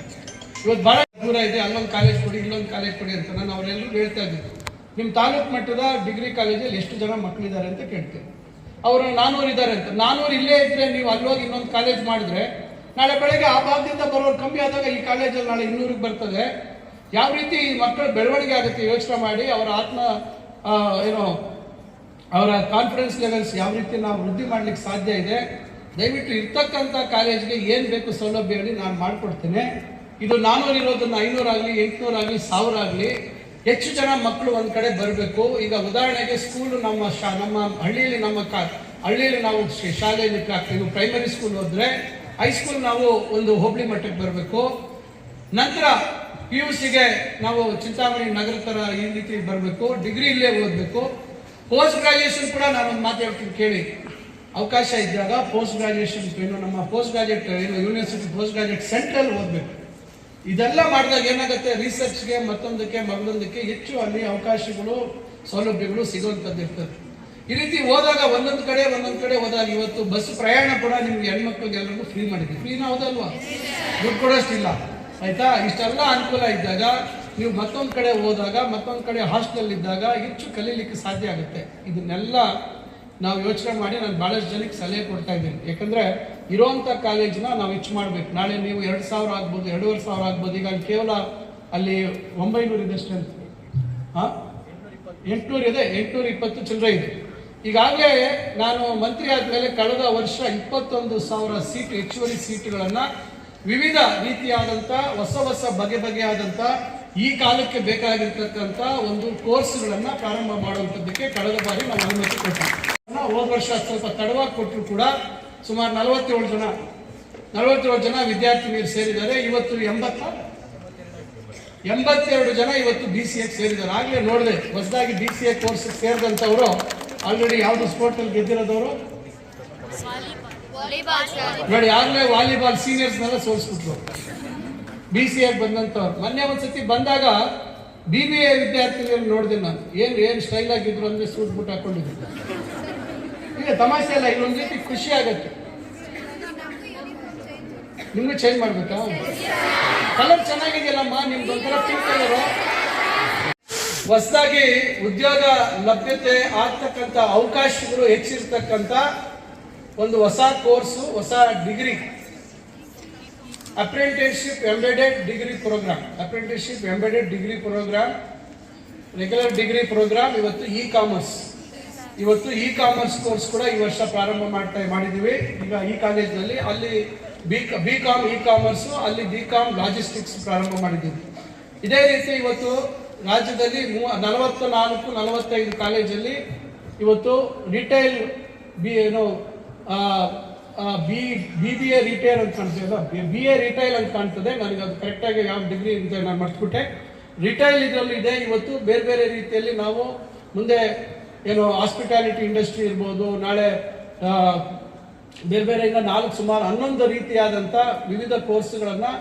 Speaker 4: ಇವತ್ತು ಬಹಳ ದೂರ ಇದೆ, ಅಲ್ಲೊಂದು ಕಾಲೇಜ್ ಕೊಡಿ, ಇಲ್ಲೊಂದು ಕಾಲೇಜ್ ಕೊಡಿ ಅಂತ ನಾನು ಅವರೆಲ್ಲರೂ ಹೇಳ್ತಾ ಇದ್ದೀನಿ. ನಿಮ್ಮ ತಾಲೂಕು ಮಟ್ಟದ ಡಿಗ್ರಿ ಕಾಲೇಜಲ್ಲಿ ಎಷ್ಟು ಜನ ಮಕ್ಕಳಿದ್ದಾರೆ ಅಂತ ಕೇಳ್ತೀನಿ. ಅವರು ನಾನೂರು ಇದ್ದಾರೆ ಅಂತ. ನಾನೂರು ಇಲ್ಲೇ ಇದ್ರೆ ನೀವು ಅಲ್ಲೋಗಿ ಇನ್ನೊಂದು ಕಾಲೇಜ್ ಮಾಡಿದ್ರೆ, ನಾಳೆ ಬೆಳಗ್ಗೆ ಆ ಭಾಗದಿಂದ ಬರೋರು ಕಮ್ಮಿ ಆದಾಗ ಈ ಕಾಲೇಜಲ್ಲಿ ನಾಳೆ ಇನ್ನೂರಿಗೆ ಬರ್ತದೆ. ಯಾವ ರೀತಿ ಮಕ್ಕಳ ಬೆಳವಣಿಗೆ ಆಗುತ್ತೆ ಯೋಚನೆ ಮಾಡಿ, ಅವರ ಆತ್ಮ ಏನು ಏನೋ, ಅವರ ಕಾನ್ಫಿಡೆನ್ಸ್ ಲೆವೆಲ್ಸ್ ಯಾವ ರೀತಿ ನಾವು ವೃದ್ಧಿ ಮಾಡ್ಲಿಕ್ಕೆ ಸಾಧ್ಯ ಇದೆ, ದಯವಿಟ್ಟು ಇರ್ತಕ್ಕಂಥ ಕಾಲೇಜ್ಗೆ ಏನು ಬೇಕು ಸೌಲಭ್ಯ ಹೇಳಿ ನಾನು ಮಾಡಿಕೊಡ್ತೇನೆ. ಇದು ನಾನ್ನೂರು ಇರೋದನ್ನು ಐನೂರಾಗಲಿ ಎಂಟುನೂರಾಗಲಿ ಸಾವಿರ ಆಗಲಿ ಹೆಚ್ಚು ಜನ ಮಕ್ಕಳು ಒಂದು ಕಡೆ ಬರಬೇಕು. ಈಗ ಉದಾಹರಣೆಗೆ ಸ್ಕೂಲು ನಮ್ಮ ಶಾ, ನಮ್ಮ ಹಳ್ಳಿಯಲ್ಲಿ ನಮ್ಮ ಕಾ, ಹಳ್ಳಿಯಲ್ಲಿ ನಾವು ಶಾಲೆಯಲ್ಲಿ ಹಾಕ್ತೀವಿ ಪ್ರೈಮರಿ ಸ್ಕೂಲ್ ಹೋದ್ರೆ ಹೈಸ್ಕೂಲ್ ನಾವು ಒಂದು ಹೋಬಳಿ ಮಟ್ಟಕ್ಕೆ ಬರಬೇಕು. ನಂತರ ಪಿ ಯು ಸಿಗೆ ನಾವು ಚಿಂತಾಮಣಿ ನಗರ ಥರ ಈ ರೀತಿ ಬರಬೇಕು. ಡಿಗ್ರಿ ಇಲ್ಲೇ ಓದಬೇಕು. ಪೋಸ್ಟ್ ಗ್ರಾಜುಯೇಷನ್ ಕೂಡ ನಾನು ಮಾತಾಡ್ತೀನಿ ಕೇಳಿ. ಅವಕಾಶ ಇದ್ದಾಗ ಪೋಸ್ಟ್ ಗ್ರಾಜುಯೇಷನ್ ಏನು ನಮ್ಮ ಪೋಸ್ಟ್ ಗ್ರಾಜುಯೇಟ್ ಏನು ಯೂನಿವರ್ಸಿಟಿ ಪೋಸ್ಟ್ ಗ್ರಾಜುಯೇಟ್ ಸೆಂಟ್ರಲ್ ಓದಬೇಕು. ಇದೆಲ್ಲ ಮಾಡಿದಾಗ ಏನಾಗುತ್ತೆ? ರಿಸರ್ಚ್ಗೆ ಮತ್ತೊಂದಕ್ಕೆ, ಮಗಳೊಂದಕ್ಕೆ ಹೆಚ್ಚು ಅಲ್ಲಿ ಅವಕಾಶಗಳು, ಸೌಲಭ್ಯಗಳು ಸಿಗುವಂಥದ್ದು ಇರ್ತದೆ. ಈ ರೀತಿ ಹೋದಾಗ ಒಂದೊಂದು ಕಡೆ ಒಂದೊಂದು ಕಡೆ ಹೋದಾಗ ಇವತ್ತು ಬಸ್ ಪ್ರಯಾಣ ಕೂಡ ನಿಮ್ಗೆ ಹೆಣ್ಮಕ್ಳಿಗೆ ಎಲ್ಲರಿಗೂ ಫ್ರೀ ಮಾಡಿದ್ವಿ ಫ್ರೀನ ಹೌದಲ್ವಾ? ದುಡ್ಡು ಕೊಡೋಷ್ಟಿಲ್ಲ. ಆಯ್ತಾ? ಇಷ್ಟೆಲ್ಲ ಅನುಕೂಲ ಇದ್ದಾಗ ನೀವು ಮತ್ತೊಂದು ಕಡೆ ಹೋದಾಗ, ಮತ್ತೊಂದು ಕಡೆ ಹಾಸ್ಟೆಲ್ ಇದ್ದಾಗ ಹೆಚ್ಚು ಕಲೀಲಿಕ್ಕೆ ಸಾಧ್ಯ ಆಗುತ್ತೆ. ಇದನ್ನೆಲ್ಲ ನಾವು ಯೋಚನೆ ಮಾಡಿ ನಾನು ಭಾಳಷ್ಟು ಜನಕ್ಕೆ ಸಲಹೆ ಕೊಡ್ತಾ ಇದ್ದೀನಿ. ಯಾಕಂದ್ರೆ ಇರೋಂಥ ಕಾಲೇಜನ್ನ ನಾವು ಹೆಚ್ಚು ಮಾಡ್ಬೇಕು. ನಾಳೆ ನೀವು ಎರಡು ಸಾವಿರ ಆಗ್ಬೋದು, ಎರಡೂವರೆ ಸಾವಿರ ಆಗ್ಬೋದು. ಈಗ ಅಲ್ಲಿ ಕೇವಲ ಅಲ್ಲಿ ಒಂಬೈನೂರು ಇದೆ ಸ್ಟ್ರೆಂತ್ ಹಾಂ? ಎಂಟುನೂರು ಇದೆ, ಎಂಟುನೂರ ಇಪ್ಪತ್ತು ಚಿಲ್ಲರೆ ಇದೆ. ಈಗಾಗಲೇ ನಾನು ಮಂತ್ರಿ ಆದಮೇಲೆ ಕಳೆದ ವರ್ಷ ಇಪ್ಪತ್ತೊಂದು ಸಾವಿರ ಸೀಟ್, ಹೆಚ್ಚುವರಿ ಸೀಟುಗಳನ್ನು ವಿವಿಧ ರೀತಿಯಾದಂಥ ಹೊಸ ಹೊಸ ಬಗೆ ಬಗೆಯಾದಂಥ ಈ ಕಾಲಕ್ಕೆ ಬೇಕಾಗಿರ್ತಕ್ಕಂಥ ಒಂದು ಕೋರ್ಸ್ಗಳನ್ನು ಪ್ರಾರಂಭ ಮಾಡುವಂಥದ್ದಕ್ಕೆ ಕಳೆದ ಬಾರಿ ನಾವು ಅನುಮತಿ ಕೊಟ್ಟಿದ್ದೀವಿ ಹೋದ ವರ್ಷ ಸ್ವಲ್ಪ ತಡವಾಗಿ ಕೊಟ್ಟರು ಕೂಡ ಸುಮಾರು ನಲವತ್ತೇಳು ಜನ ನಲವತ್ತೇಳು ಜನ ವಿದ್ಯಾರ್ಥಿನಿಯರು ಸೇರಿದ್ದಾರೆ. ಇವತ್ತು ಎಂಬತ್ತ ಎಂಬತ್ತೆರಡು ಜನ ಇವತ್ತು ಬಿ ಸಿ ಎಕ್ ಸೇರಿದ್ದಾರೆ. ಆಗಲೇ ನೋಡಿದೆ ಹೊಸದಾಗಿ ಬಿ ಸಿ ಎ ಕೋರ್ಸ್ ಸೇರಿದಂಥವರು ಆಲ್ರೆಡಿ ಯಾವುದು ಸ್ಪೋರ್ಟಲ್ಲಿ ಗೆದ್ದಿರೋದವರು? ನೋಡಿ ಆಗಲೇ ವಾಲಿಬಾಲ್ ಸೀನಿಯರ್ಸ್ನೆಲ್ಲ ಸೋಲಿಸ್ಬಿಟ್ರು. ಬಿ ಸಿ ಎಗೆ ಬಂದಂಥವ್ರು. ಮೊನ್ನೆ ಒಂದ್ಸತಿ ಬಂದಾಗ ಬಿ ಬಿ ಎ ವಿದ್ಯಾರ್ಥಿಗಳನ್ನು ನೋಡಿದೆ ನಾನು. ಏನು ಏನು ಸ್ಟೈಲ್ ಆಗಿದ್ರು ಅಂದರೆ ಸೂಟ್ ಬುಟ್ ಹಾಕೊಂಡಿದ್ರು ಈಗ ತಮಾಷೆ ಅಲ್ಲ, ಇನ್ನೊಂದು ರೀತಿ ಖುಷಿ ಆಗತ್ತೆ. ನಿಮ್ಗೆ ಚೇಂಜ್ ಮಾಡ್ಬೇಕಾ? ಕಲರ್ ಚೆನ್ನಾಗಿದೆಯಲ್ಲಮ್ಮ ನಿಮ್ದು ಒಂಥರ ಪಿಂಕ್ ಕಲರು ಹೊಸದಾಗಿ ಉದ್ಯೋಗ ಲಭ್ಯತೆ ಆಗ್ತಕ್ಕಂಥ ಅವಕಾಶಗಳು ಹೆಚ್ಚಿರ್ತಕ್ಕಂಥ ಒಂದು ಹೊಸ ಕೋರ್ಸು, ಹೊಸ degree. Apprenticeship embedded degree programme apprenticeship embedded degree programme regular degree programme ಇವತ್ತು ಇ ಕಾಮರ್ಸ್ ಇವತ್ತು ಇ ಕಾಮರ್ಸ್ ಕೋರ್ಸ್ ಕೂಡ ಈ ವರ್ಷ ಪ್ರಾರಂಭ ಮಾಡ್ತಾ ಮಾಡಿದ್ದೀವಿ. ಈಗ ಈ ಕಾಲೇಜ್ನಲ್ಲಿ ಅಲ್ಲಿ B B com e commerce ಅಲ್ಲಿ ಬಿ ಕಾಮ್ ಲಾಜಿಸ್ಟಿಕ್ಸ್ ಪ್ರಾರಂಭ ಮಾಡಿದ್ದೀವಿ. ಇದೇ ರೀತಿ ಇವತ್ತು ರಾಜ್ಯದಲ್ಲಿ ಮೂ ನಲವತ್ತ ನಾಲ್ಕು ನಲವತ್ತೈದು ಕಾಲೇಜಲ್ಲಿ ಇವತ್ತು ರಿಟೈಲ್ ಬಿ ಏನು B B B A retail ಅಂತ ಕಾಣ್ತದೆ ಬಿ ಎ ರಿಟೈಲ್ ಅಂತ ಕಾಣ್ತದೆ. ನನಗೆ ಅದು ಕರೆಕ್ಟಾಗಿ ಯಾವ ಡಿಗ್ರಿ ಅಂತ ನಾನು ಮರ್ತ್ಬಿಟ್ಟೆ. ರಿಟೈಲ್ ಇದರಲ್ಲಿ ಇದೆ. ಇವತ್ತು ಬೇರೆ ಬೇರೆ ರೀತಿಯಲ್ಲಿ ನಾವು ಮುಂದೆ ಏನು ಹಾಸ್ಪಿಟಾಲಿಟಿ ಇಂಡಸ್ಟ್ರಿ ಇರ್ಬೋದು, ನಾಳೆ ಬೇರೆ ಬೇರೆ ಈಗ ನಾಲ್ಕು ಸುಮಾರು ಹನ್ನೊಂದು ರೀತಿಯಾದಂಥ ವಿವಿಧ ಕೋರ್ಸ್ಗಳನ್ನು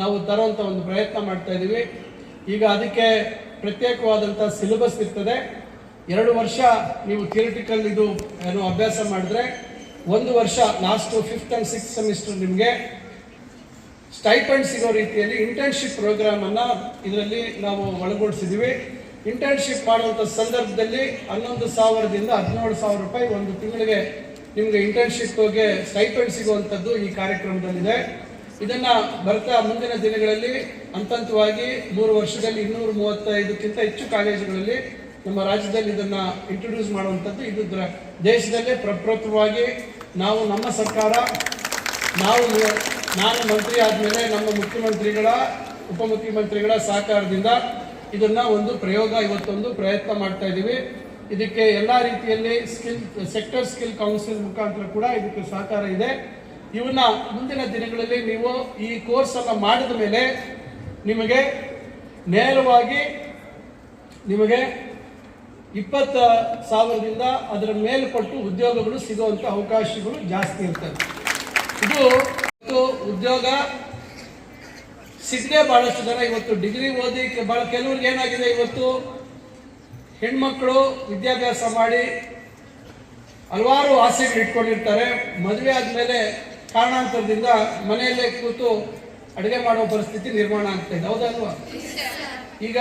Speaker 4: ನಾವು ತರುವಂಥ ಒಂದು ಪ್ರಯತ್ನ ಮಾಡ್ತಾ ಇದ್ದೀವಿ ಈಗ ಅದಕ್ಕೆ ಪ್ರತ್ಯೇಕವಾದಂಥ ಸಿಲೆಬಸ್ ಇರ್ತದೆ. ಎರಡು ವರ್ಷ ನೀವು ಥಿಯರಿಟಿಕಲ್ ಇದು ಏನು ಅಭ್ಯಾಸ ಮಾಡಿದ್ರೆ, ಒಂದು ವರ್ಷ last fifth and six semester ನಿಮಗೆ ಸ್ಟೈಪಂಡ್ ಸಿಗೋ ರೀತಿಯಲ್ಲಿ ಇಂಟರ್ನ್ಶಿಪ್ ಪ್ರೋಗ್ರಾಮನ್ನು ಇದರಲ್ಲಿ ನಾವು ಒಳಗೊಳಿಸಿದ್ದೀವಿ ಇಂಟರ್ನ್ಶಿಪ್ ಮಾಡುವಂಥ ಸಂದರ್ಭದಲ್ಲಿ ಹನ್ನೊಂದು ಸಾವಿರದಿಂದ ಹದಿನೇಳು ಸಾವಿರ ರೂಪಾಯಿ ಒಂದು ತಿಂಗಳಿಗೆ ನಿಮಗೆ ಇಂಟರ್ನ್ಶಿಪ್ಗೆ ಸ್ಟೈಪೆಂಡ್ ಸಿಗುವಂಥದ್ದು ಈ ಕಾರ್ಯಕ್ರಮದಲ್ಲಿದೆ. ಇದನ್ನ ಬರ್ತಾ ಮುಂದಿನ ದಿನಗಳಲ್ಲಿ ಹಂತ ಹಂತವಾಗಿ ಮೂರು ವರ್ಷದಲ್ಲಿ ಇನ್ನೂರ ಮೂವತ್ತೈದಕ್ಕಿಂತ ಹೆಚ್ಚು ಕಾಲೇಜುಗಳಲ್ಲಿ ನಮ್ಮ ರಾಜ್ಯದಲ್ಲಿ ಇದನ್ನ ಇಂಟ್ರೊಡ್ಯೂಸ್ ಮಾಡುವಂಥದ್ದು ಇದು ದೇಶದಲ್ಲೇ ಪ್ರಪ್ರಥಮವಾಗಿ ನಾವು ನಮ್ಮ ಸರ್ಕಾರ, ನಾವು ನಾನು ಮಂತ್ರಿ ಆದಮೇಲೆ ನಮ್ಮ ಮುಖ್ಯಮಂತ್ರಿಗಳ, ಉಪಮುಖ್ಯಮಂತ್ರಿಗಳ ಸಹಕಾರದಿಂದ ಇದನ್ನ ಒಂದು ಪ್ರಯೋಗ ಇವತ್ತೊಂದು ಪ್ರಯತ್ನ ಮಾಡ್ತಾ ಇದ್ದೀವಿ ಇದಕ್ಕೆ ಎಲ್ಲ ರೀತಿಯಲ್ಲಿ ಸ್ಕಿಲ್ ಸೆಕ್ಟರ್ ಸ್ಕಿಲ್ ಕೌನ್ಸಿಲ್ ಮುಖಾಂತರ ಕೂಡ ಇದಕ್ಕೆ ಸಹಕಾರ ಇದೆ. ಇವನ್ನ ಮುಂದಿನ ದಿನಗಳಲ್ಲಿ ನೀವು ಈ ಕೋರ್ಸ್ ಅನ್ನ ಮಾಡಿದ ಮೇಲೆ ನಿಮಗೆ ನೇರವಾಗಿ ನಿಮಗೆ ಇಪ್ಪತ್ತ ಸಾವಿರದಿಂದ ಅದರ ಮೇಲ್ಪಟ್ಟು ಉದ್ಯೋಗಗಳು ಸಿಗುವಂತ ಅವಕಾಶಗಳು ಜಾಸ್ತಿ ಇರ್ತವೆ. ಇದು ಉದ್ಯೋಗ ಸಿಗದೆ ಬಹಳಷ್ಟು ಜನ ಇವತ್ತು ಡಿಗ್ರಿ ಓದಿ ಬಹಳ ಕೆಲವ್ರಿಗೆ ಏನಾಗಿದೆ ಇವತ್ತು? ಹೆಣ್ಮಕ್ಳು ವಿದ್ಯಾಭ್ಯಾಸ ಮಾಡಿ ಹಲವಾರು ಆಸೆಗಳು ಇಟ್ಕೊಂಡಿರ್ತಾರೆ. ಮದುವೆ ಆದಮೇಲೆ ಕಾರಣಾಂತರದಿಂದ ಮನೆಯಲ್ಲೇ ಕೂತು ಅಡುಗೆ ಮಾಡೋ ಪರಿಸ್ಥಿತಿ ನಿರ್ಮಾಣ ಆಗ್ತಾ ಇದೆ. ಹೌದಲ್ವಾ? ಈಗ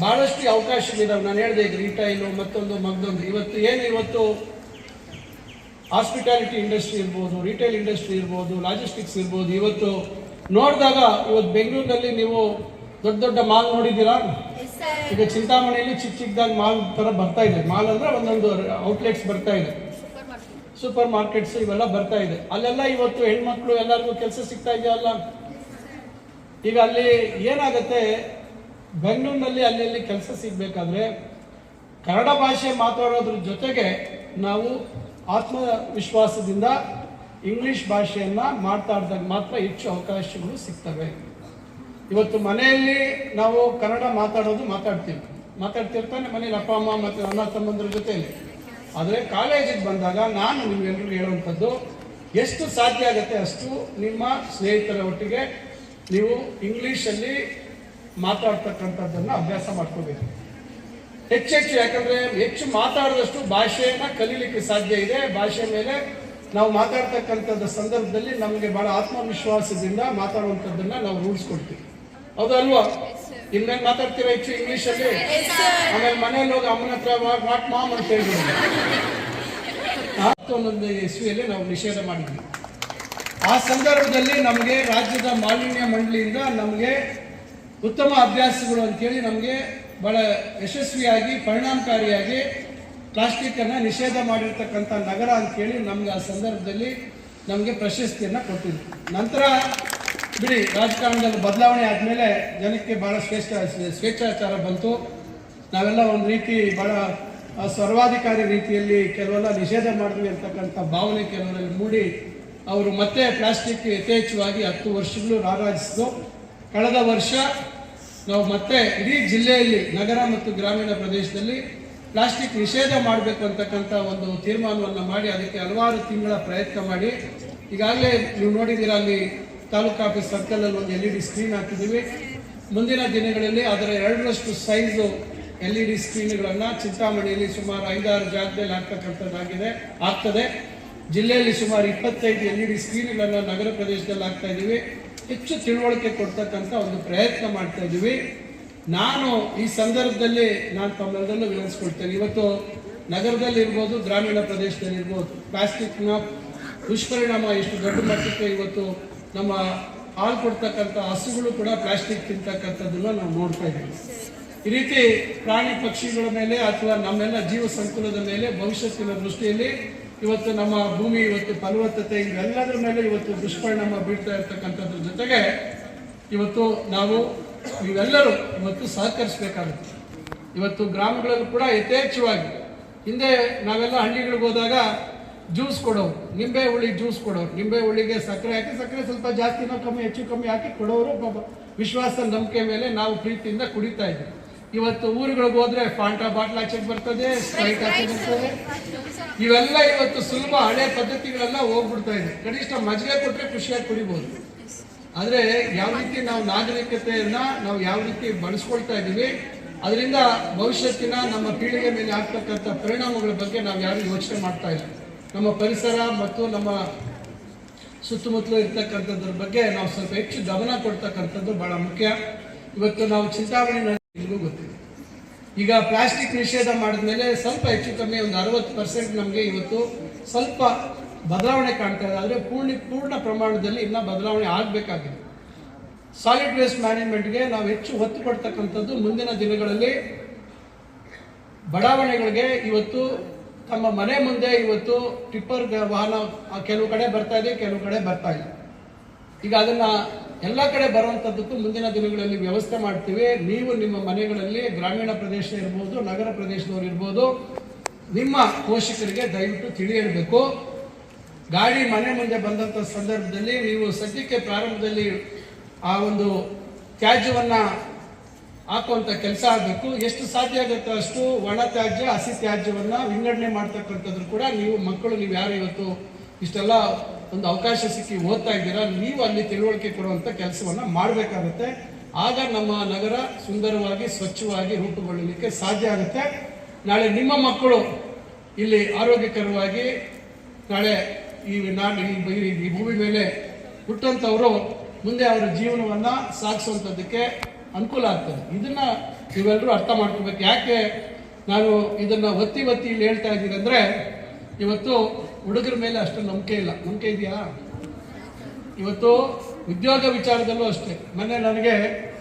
Speaker 4: ಬಹಳಷ್ಟು ಅವಕಾಶಗಳಿದಾವೆ. ನಾನು ಹೇಳಿದೆ ಈಗ ರಿಟೈಲು ಮತ್ತೊಂದು ಮಗ್ದೊಂದು. ಇವತ್ತು ಏನು ಇವತ್ತು? ಹಾಸ್ಪಿಟಾಲಿಟಿ ಇಂಡಸ್ಟ್ರಿ ಇರ್ಬೋದು ರಿಟೇಲ್ ಇಂಡಸ್ಟ್ರಿ ಇರ್ಬೋದು ಲಾಜಿಸ್ಟಿಕ್ಸ್ ಇರ್ಬೋದು. ಇವತ್ತು ನೋಡಿದಾಗ ಇವತ್ತು ಬೆಂಗಳೂರಿನಲ್ಲಿ ನೀವು ದೊಡ್ಡ ದೊಡ್ಡ ಮಾಲ್ ನೋಡಿದ್ದೀರಾ? ಈಗ ಚಿಂತಾಮಣಿಯಲ್ಲಿ ಚಿಕ್ಕ ಚಿಕ್ಕದಾಗಿ ಮಾಲ್ ತರ ಬರ್ತಾ ಇದೆ. ಮಾಲ್ ಅಂದ್ರೆ ಒಂದೊಂದು ಔಟ್ಲೆಟ್ಸ್ ಬರ್ತಾ ಇದೆ. ಸೂಪರ್ ಮಾರ್ಕೆಟ್ಸ್ ಇವೆಲ್ಲ ಬರ್ತಾ ಇದೆ. ಅಲ್ಲೆಲ್ಲ ಇವತ್ತು ಹೆಣ್ಮಕ್ಳು ಎಲ್ಲರಿಗೂ ಕೆಲಸ ಸಿಗ್ತಾ ಇದೆಯಲ್ಲ ಈಗ ಅಲ್ಲಿ ಏನಾಗುತ್ತೆ? ಬೆಂಗಳೂರಿನಲ್ಲಿ ಅಲ್ಲಿ ಕೆಲಸ ಸಿಗ್ಬೇಕಾದ್ರೆ ಕನ್ನಡ ಭಾಷೆ ಮಾತಾಡೋದ್ರ ಜೊತೆಗೆ ನಾವು ಆತ್ಮವಿಶ್ವಾಸದಿಂದ ಇಂಗ್ಲಿಷ್ ಭಾಷೆಯನ್ನ ಮಾತಾಡಿದಾಗ ಮಾತ್ರ ಹೆಚ್ಚು ಅವಕಾಶಗಳು ಸಿಗ್ತವೆ. ಇವತ್ತು ಮನೆಯಲ್ಲಿ ನಾವು ಕನ್ನಡ ಮಾತಾಡೋದು ಮಾತಾಡ್ತೀವಿ. ಮಾತಾಡ್ತಿರ್ತಾನೆ ಮನೇಲಿ ಅಪ್ಪ, ಅಮ್ಮ ಮತ್ತು ಅಣ್ಣ, ತಮ್ಮಂದ್ರ ಜೊತೆಯಲ್ಲಿ. ಆದರೆ ಕಾಲೇಜಿಗೆ ಬಂದಾಗ ನಾನು ನಿಮ್ಗೆಲ್ರಿಗೂ ಹೇಳುವಂಥದ್ದು, ಎಷ್ಟು ಸಾಧ್ಯ ಆಗುತ್ತೆ ಅಷ್ಟು ನಿಮ್ಮ ಸ್ನೇಹಿತರ ಒಟ್ಟಿಗೆ ನೀವು ಇಂಗ್ಲೀಷಲ್ಲಿ ಮಾತಾಡ್ತಕ್ಕಂಥದ್ದನ್ನು ಅಭ್ಯಾಸ ಮಾಡ್ಕೋಬೇಕು. ಹೆಚ್ಚೆಚ್ಚು ಯಾಕಂದರೆ ಹೆಚ್ಚು ಮಾತಾಡಿದಷ್ಟು ಭಾಷೆಯನ್ನ ಕಲೀಲಿಕ್ಕೆ ಸಾಧ್ಯ ಇದೆ. ಭಾಷೆ ಮೇಲೆ ನಾವು ಮಾತಾಡ್ತಕ್ಕಂಥದ್ದು ಸಂದರ್ಭದಲ್ಲಿ ನಮಗೆ ಬಹಳ ಆತ್ಮವಿಶ್ವಾಸದಿಂದ ಮಾತಾಡುವಂಥದ್ದನ್ನ ನಾವು ರೂಢಿಸ್ಕೊಡ್ತೀವಿ. ಹೌದಲ್ವಾ ಇನ್ಮೇಲೆ ಮಾತಾಡ್ತೀರಾ ಹೆಚ್ಚು ಇಂಗ್ಲಿಷ್ ಅಲ್ಲಿ ಆಮೇಲೆ ಮನೇಲಿ ಹೋಗಿ ಅಮ್ಮನ ಹತ್ರ ವಾಟ್ ಮಾಮ್ ಅಂತ ಹೇಳಿದ್ರು ಹತ್ತೊಂದೊಂದು ಇಸ್ವಿಯಲ್ಲಿ ನಾವು ನಿಷೇಧ ಮಾಡಿದ್ವಿ. ಆ ಸಂದರ್ಭದಲ್ಲಿ ನಮಗೆ ರಾಜ್ಯದ ಮಾಲಿನ್ಯ ಮಂಡಳಿಯಿಂದ ನಮಗೆ ಉತ್ತಮ ಅಭ್ಯಾಸಗಳು ಅಂತೇಳಿ ನಮಗೆ ಬಹಳ ಯಶಸ್ವಿಯಾಗಿ ಪರಿಣಾಮಕಾರಿಯಾಗಿ ಪ್ಲಾಸ್ಟಿಕ್ ಅನ್ನ ನಿಷೇಧ ಮಾಡಿರ್ತಕ್ಕಂಥ ನಗರ ಅಂತೇಳಿ ನಮ್ಗೆ ಆ ಸಂದರ್ಭದಲ್ಲಿ ನಮಗೆ ಪ್ರಶಸ್ತಿಯನ್ನ ಕೊಟ್ಟಿದ್ರು. ನಂತರ ಬಿಡಿ ರಾಜಕಾರಣದಲ್ಲಿ ಬದಲಾವಣೆ ಆದಮೇಲೆ ಜನಕ್ಕೆ ಬಹಳ ಶ್ರೇಷ್ಠ ಸ್ವೇಚ್ಛಾಚಾರ ಬಂತು. ನಾವೆಲ್ಲ ಒಂದು ರೀತಿ ಆ, ಸರ್ವಾಧಿಕಾರಿ ರೀತಿಯಲ್ಲಿ ಕೆಲವೆಲ್ಲ ನಿಷೇಧ ಮಾಡಿದ್ವಿ ಅಂತಕ್ಕಂಥ ಭಾವನೆ ಕೆಲವರಲ್ಲಿ ಮೂಡಿ ಅವರು ಮತ್ತೆ ಪ್ಲಾಸ್ಟಿಕ್ ಯಥೇಚ್ಛವಾಗಿ ಹತ್ತು ವರ್ಷಗಳು ರಾರಾಜಿಸಿದ್ರು. ಕಳೆದ ವರ್ಷ ನಾವು ಮತ್ತೆ ಇಡೀ ಜಿಲ್ಲೆಯಲ್ಲಿ ನಗರ ಮತ್ತು ಗ್ರಾಮೀಣ ಪ್ರದೇಶದಲ್ಲಿ ಪ್ಲಾಸ್ಟಿಕ್ ನಿಷೇಧ ಮಾಡಬೇಕು ಅಂತಕ್ಕಂಥ ಒಂದು ತೀರ್ಮಾನವನ್ನು ಮಾಡಿ ಅದಕ್ಕೆ ಹಲವಾರು ತಿಂಗಳ ಪ್ರಯತ್ನ ಮಾಡಿ. ಈಗಾಗಲೇ ನೀವು ನೋಡಿದ್ದೀರಾ ಅಲ್ಲಿ ತಾಲೂಕು ಆಫೀಸ್ ಸರ್ಕಲಲ್ಲಿ ಒಂದು ಎಲ್ ಇ ಡಿ ಸ್ಕ್ರೀನ್ ಹಾಕಿದ್ದೀವಿ. ಮುಂದಿನ ದಿನಗಳಲ್ಲಿ ಅದರ ಎರಡರಷ್ಟು ಸೈಜು ಎಲ್ ಇ ಡಿ ಸ್ಕ್ರೀನ್ಗಳನ್ನು ಚಿಂತಾಮಣಿಯಲ್ಲಿ ಸುಮಾರು ಐದಾರು ಜಾಗದಲ್ಲಿ ಹಾಕ್ತಕ್ಕಂಥದ್ದಾಗಿದೆ, ಆಗ್ತದೆ. ಜಿಲ್ಲೆಯಲ್ಲಿ ಸುಮಾರು ಇಪ್ಪತ್ತೈದು ಎಲ್ ಇ ಡಿ ಸ್ಕ್ರೀನ್ಗಳನ್ನು ನಗರ ಪ್ರದೇಶದಲ್ಲಿ ಹಾಕ್ತಾ ಇದ್ದೀವಿ. ಹೆಚ್ಚು ತಿಳುವಳಿಕೆ ಕೊಡ್ತಕ್ಕಂಥ ಒಂದು ಪ್ರಯತ್ನ ಮಾಡ್ತಾ ಇದ್ದೀವಿ. ನಾನು ಈ ಸಂದರ್ಭದಲ್ಲಿ ನಾನು ತಮ್ಮೆಲ್ಲರನ್ನು ವಿವರಿಸ್ಕೊಡ್ತೇನೆ ಇವತ್ತು ನಗರದಲ್ಲಿ ಇರ್ಬೋದು, ಗ್ರಾಮೀಣ ಪ್ರದೇಶದಲ್ಲಿ ಇರ್ಬೋದು, ಪ್ಲಾಸ್ಟಿಕ್ನ ದುಷ್ಪರಿಣಾಮ ಎಷ್ಟು ದೊಡ್ಡ ಮಟ್ಟಕ್ಕೆ ಇವತ್ತು ನಮ್ಮ ಹಾಲು ಕೊಡ್ತಕ್ಕಂಥ ಹಸುಗಳು ಕೂಡ ಪ್ಲಾಸ್ಟಿಕ್ ತಿಂತಕ್ಕಂಥದ್ದನ್ನ ನಾವು ನೋಡ್ತಾ ಇದ್ದೀವಿ. ಈ ರೀತಿ ಪ್ರಾಣಿ ಪಕ್ಷಿಗಳ ಮೇಲೆ ಅಥವಾ ನಮ್ಮೆಲ್ಲ ಜೀವ ಸಂಕುಲದ ಮೇಲೆ ಭವಿಷ್ಯತ್ತಿನ ದೃಷ್ಟಿಯಲ್ಲಿ ಇವತ್ತು ನಮ್ಮ ಭೂಮಿ, ಇವತ್ತು ಫಲವತ್ತತೆ ಇವೆಲ್ಲದರ ಮೇಲೆ ಇವತ್ತು ದುಷ್ಪರಿಣಾಮ ಬೀಳ್ತಾ ಇರ್ತಕ್ಕಂಥದ್ರ ಜೊತೆಗೆ ಇವತ್ತು ನಾವು ನೀವೆಲ್ಲರೂ ಇವತ್ತು ಸಹಕರಿಸಬೇಕಾಗುತ್ತೆ. ಇವತ್ತು ಗ್ರಾಮಗಳಲ್ಲೂ ಕೂಡ ಯಥೇಚ್ಛವಾಗಿ ಹಿಂದೆ ನಾವೆಲ್ಲ ಹಳ್ಳಿಗಳಿಗೆ ಹೋದಾಗ ಜ್ಯೂಸ್ ಕೊಡೋರು ನಿಂಬೆ ಹುಳಿ ಜ್ಯೂಸ್ ಕೊಡೋರು ನಿಂಬೆ ಹುಳಿಗೆ ಸಕ್ಕರೆ ಹಾಕಿ ಸಕ್ಕರೆ ಸ್ವಲ್ಪ ಜಾಸ್ತಿನೋ ಕಮ್ಮಿ ಹೆಚ್ಚು ಕಮ್ಮಿ ಹಾಕಿ ಕೊಡೋರು ವಿಶ್ವಾಸ ನಂಬಿಕೆ ಮೇಲೆ ನಾವು ಪ್ರೀತಿಯಿಂದ ಕುಡಿತಾ ಇದ್ವಿ ಇವತ್ತು ಊರುಗಳಿಗೆ ಹೋದ್ರೆ ಫಾಂಟಾ ಬಾಟ್ಲ್ ಆಚೆಗೆ ಬರ್ತದೆ ಸ್ಪ್ರೈಟ್ ಆಚೆ ಬರ್ತದೆ. ಇವೆಲ್ಲ ಇವತ್ತು ಸುಲಭ ಹಳೆ ಪದ್ಧತಿಗಳೆಲ್ಲ ಹೋಗ್ಬಿಡ್ತಾ ಇದೆ. ಕನಿಷ್ಠ ಮಜ್ಜಿಗೆ ಕೊಟ್ಟರೆ ಖುಷಿಯಾಗಿ ಕುಡಿಬೋದು. ಆದರೆ ಯಾವ ರೀತಿ ನಾವು ನಾಗರಿಕತೆಯನ್ನು ನಾವು ಯಾವ ರೀತಿ ಬಳಸ್ಕೊಳ್ತಾ ಇದ್ದೀವಿ ಅದರಿಂದ ಭವಿಷ್ಯತ್ತಿನ ನಮ್ಮ ಪೀಳಿಗೆ ಮೇಲೆ ಆಗ್ತಕ್ಕಂಥ ಪರಿಣಾಮಗಳ ಬಗ್ಗೆ ನಾವು ಯಾರು ಯೋಚನೆ ಮಾಡ್ತಾ ಇಲ್ಲ. ನಮ್ಮ ಪರಿಸರ ಮತ್ತು ನಮ್ಮ ಸುತ್ತಮುತ್ತಲು ಇರ್ತಕ್ಕಂಥದ್ರ ಬಗ್ಗೆ ನಾವು ಸ್ವಲ್ಪ ಹೆಚ್ಚು ಗಮನ ಕೊಡ್ತಕ್ಕಂಥದ್ದು ಬಹಳ ಮುಖ್ಯ. ಇವತ್ತು ನಾವು ಚಿಂತಾಮಣಿ ನಿಮಗೂ ಗೊತ್ತಿದೆ. ಈಗ ಪ್ಲಾಸ್ಟಿಕ್ ನಿಷೇಧ ಮಾಡಿದ್ಮೇಲೆ ಸ್ವಲ್ಪ ಹೆಚ್ಚು ಕಮ್ಮಿ ಒಂದು ಅರವತ್ತು ಪರ್ಸೆಂಟ್ ನಮಗೆ ಇವತ್ತು ಸ್ವಲ್ಪ ಬದಲಾವಣೆ ಕಾಣ್ತಾ ಇದೆ. ಆದರೆ ಪೂರ್ಣ ಪೂರ್ಣ ಪ್ರಮಾಣದಲ್ಲಿ ಇನ್ನೂ ಬದಲಾವಣೆ ಆಗಬೇಕಾಗಿದೆ. ಸಾಲಿಡ್ ವೇಸ್ಟ್ ಮ್ಯಾನೇಜ್ಮೆಂಟ್ಗೆ ನಾವು ಹೆಚ್ಚು ಒತ್ತು ಕೊಡ್ತಕ್ಕಂಥದ್ದು ಮುಂದಿನ ದಿನಗಳಲ್ಲಿ ಬಡಾವಣೆಗಳಿಗೆ ಇವತ್ತು ತಮ್ಮ ಮನೆ ಮುಂದೆ ಇವತ್ತು ಟಿಪ್ಪರ್ ವಾಹನ ಕೆಲವು ಕಡೆ ಬರ್ತಾ ಇದೆ, ಕೆಲವು ಕಡೆ ಬರ್ತಾ ಇಲ್ಲ. ಈಗ ಅದನ್ನ ಎಲ್ಲ ಕಡೆ ಬರುವಂಥದ್ದಕ್ಕೂ ಮುಂದಿನ ದಿನಗಳಲ್ಲಿ ವ್ಯವಸ್ಥೆ ಮಾಡ್ತೀವಿ. ನೀವು ನಿಮ್ಮ ಮನೆಗಳಲ್ಲಿ ಗ್ರಾಮೀಣ ಪ್ರದೇಶ ಇರ್ಬೋದು, ನಗರ ಪ್ರದೇಶದವ್ರು ಇರ್ಬೋದು, ನಿಮ್ಮ ಪೋಷಕರಿಗೆ ದಯವಿಟ್ಟು ತಿಳಿ ಹೇಳಬೇಕು ಗಾಡಿ ಮನೆ ಮುಂದೆ ಬಂದಂಥ ಸಂದರ್ಭದಲ್ಲಿ ನೀವು ಸದ್ಯಕ್ಕೆ ಪ್ರಾರಂಭದಲ್ಲಿ ಆ ಒಂದು ತ್ಯಾಜ್ಯವನ್ನು ಹಾಕುವಂಥ ಕೆಲಸ ಆಗಬೇಕು. ಎಷ್ಟು ಸಾಧ್ಯ ಆಗುತ್ತೋ ಅಷ್ಟು ಒಣ ತ್ಯಾಜ್ಯ, ಹಸಿ ತ್ಯಾಜ್ಯವನ್ನು ವಿಂಗಡಣೆ ಮಾಡ್ತಕ್ಕಂಥದ್ರು ಕೂಡ ನೀವು ಮಕ್ಕಳು, ನೀವು ಯಾರು ಇವತ್ತು ಇಷ್ಟೆಲ್ಲ ಒಂದು ಅವಕಾಶ ಸಿಕ್ಕಿ ಓದ್ತಾ ಇದ್ದೀರಾ, ನೀವು ಅಲ್ಲಿ ತಿಳುವಳಿಕೆ ಕೊಡುವಂಥ ಕೆಲಸವನ್ನ ಮಾಡಬೇಕಾಗುತ್ತೆ. ಆಗ ನಮ್ಮ ನಗರ ಸುಂದರವಾಗಿ, ಸ್ವಚ್ಛವಾಗಿ ರೂಪುಗೊಳ್ಳಲಿಕ್ಕೆ ಸಾಧ್ಯ ಆಗುತ್ತೆ. ನಾಳೆ ನಿಮ್ಮ ಮಕ್ಕಳು ಇಲ್ಲಿ ಆರೋಗ್ಯಕರವಾಗಿ ನಾಳೆ ಈ ನಾಡು ಈ ಭೂಮಿ ಮೇಲೆ ಹುಟ್ಟಂಥವರು ಮುಂದೆ ಅವರ ಜೀವನವನ್ನ ಸಾಗಿಸುವಂಥದ್ದಕ್ಕೆ ಅನುಕೂಲ ಆಗ್ತದೆ. ಇದನ್ನ ನೀವೆಲ್ಲರೂ ಅರ್ಥ ಮಾಡ್ಕೋಬೇಕು. ಯಾಕೆ ನಾನು ಇದನ್ನ ಒತ್ತಿ ಒತ್ತಿ ಇಲ್ಲಿ ಹೇಳ್ತಾ ಇದ್ದೀನಿ ಅಂದ್ರೆ, ಇವತ್ತು ಹುಡುಗರ ಮೇಲೆ ಅಷ್ಟು ನಂಬಿಕೆ ಇಲ್ಲ. ನಂಬಿಕೆ ಇದೆಯಾ? ಇವತ್ತು ಉದ್ಯೋಗ ವಿಚಾರದಲ್ಲೂ ಅಷ್ಟೇ. ಮೊನ್ನೆ ನನಗೆ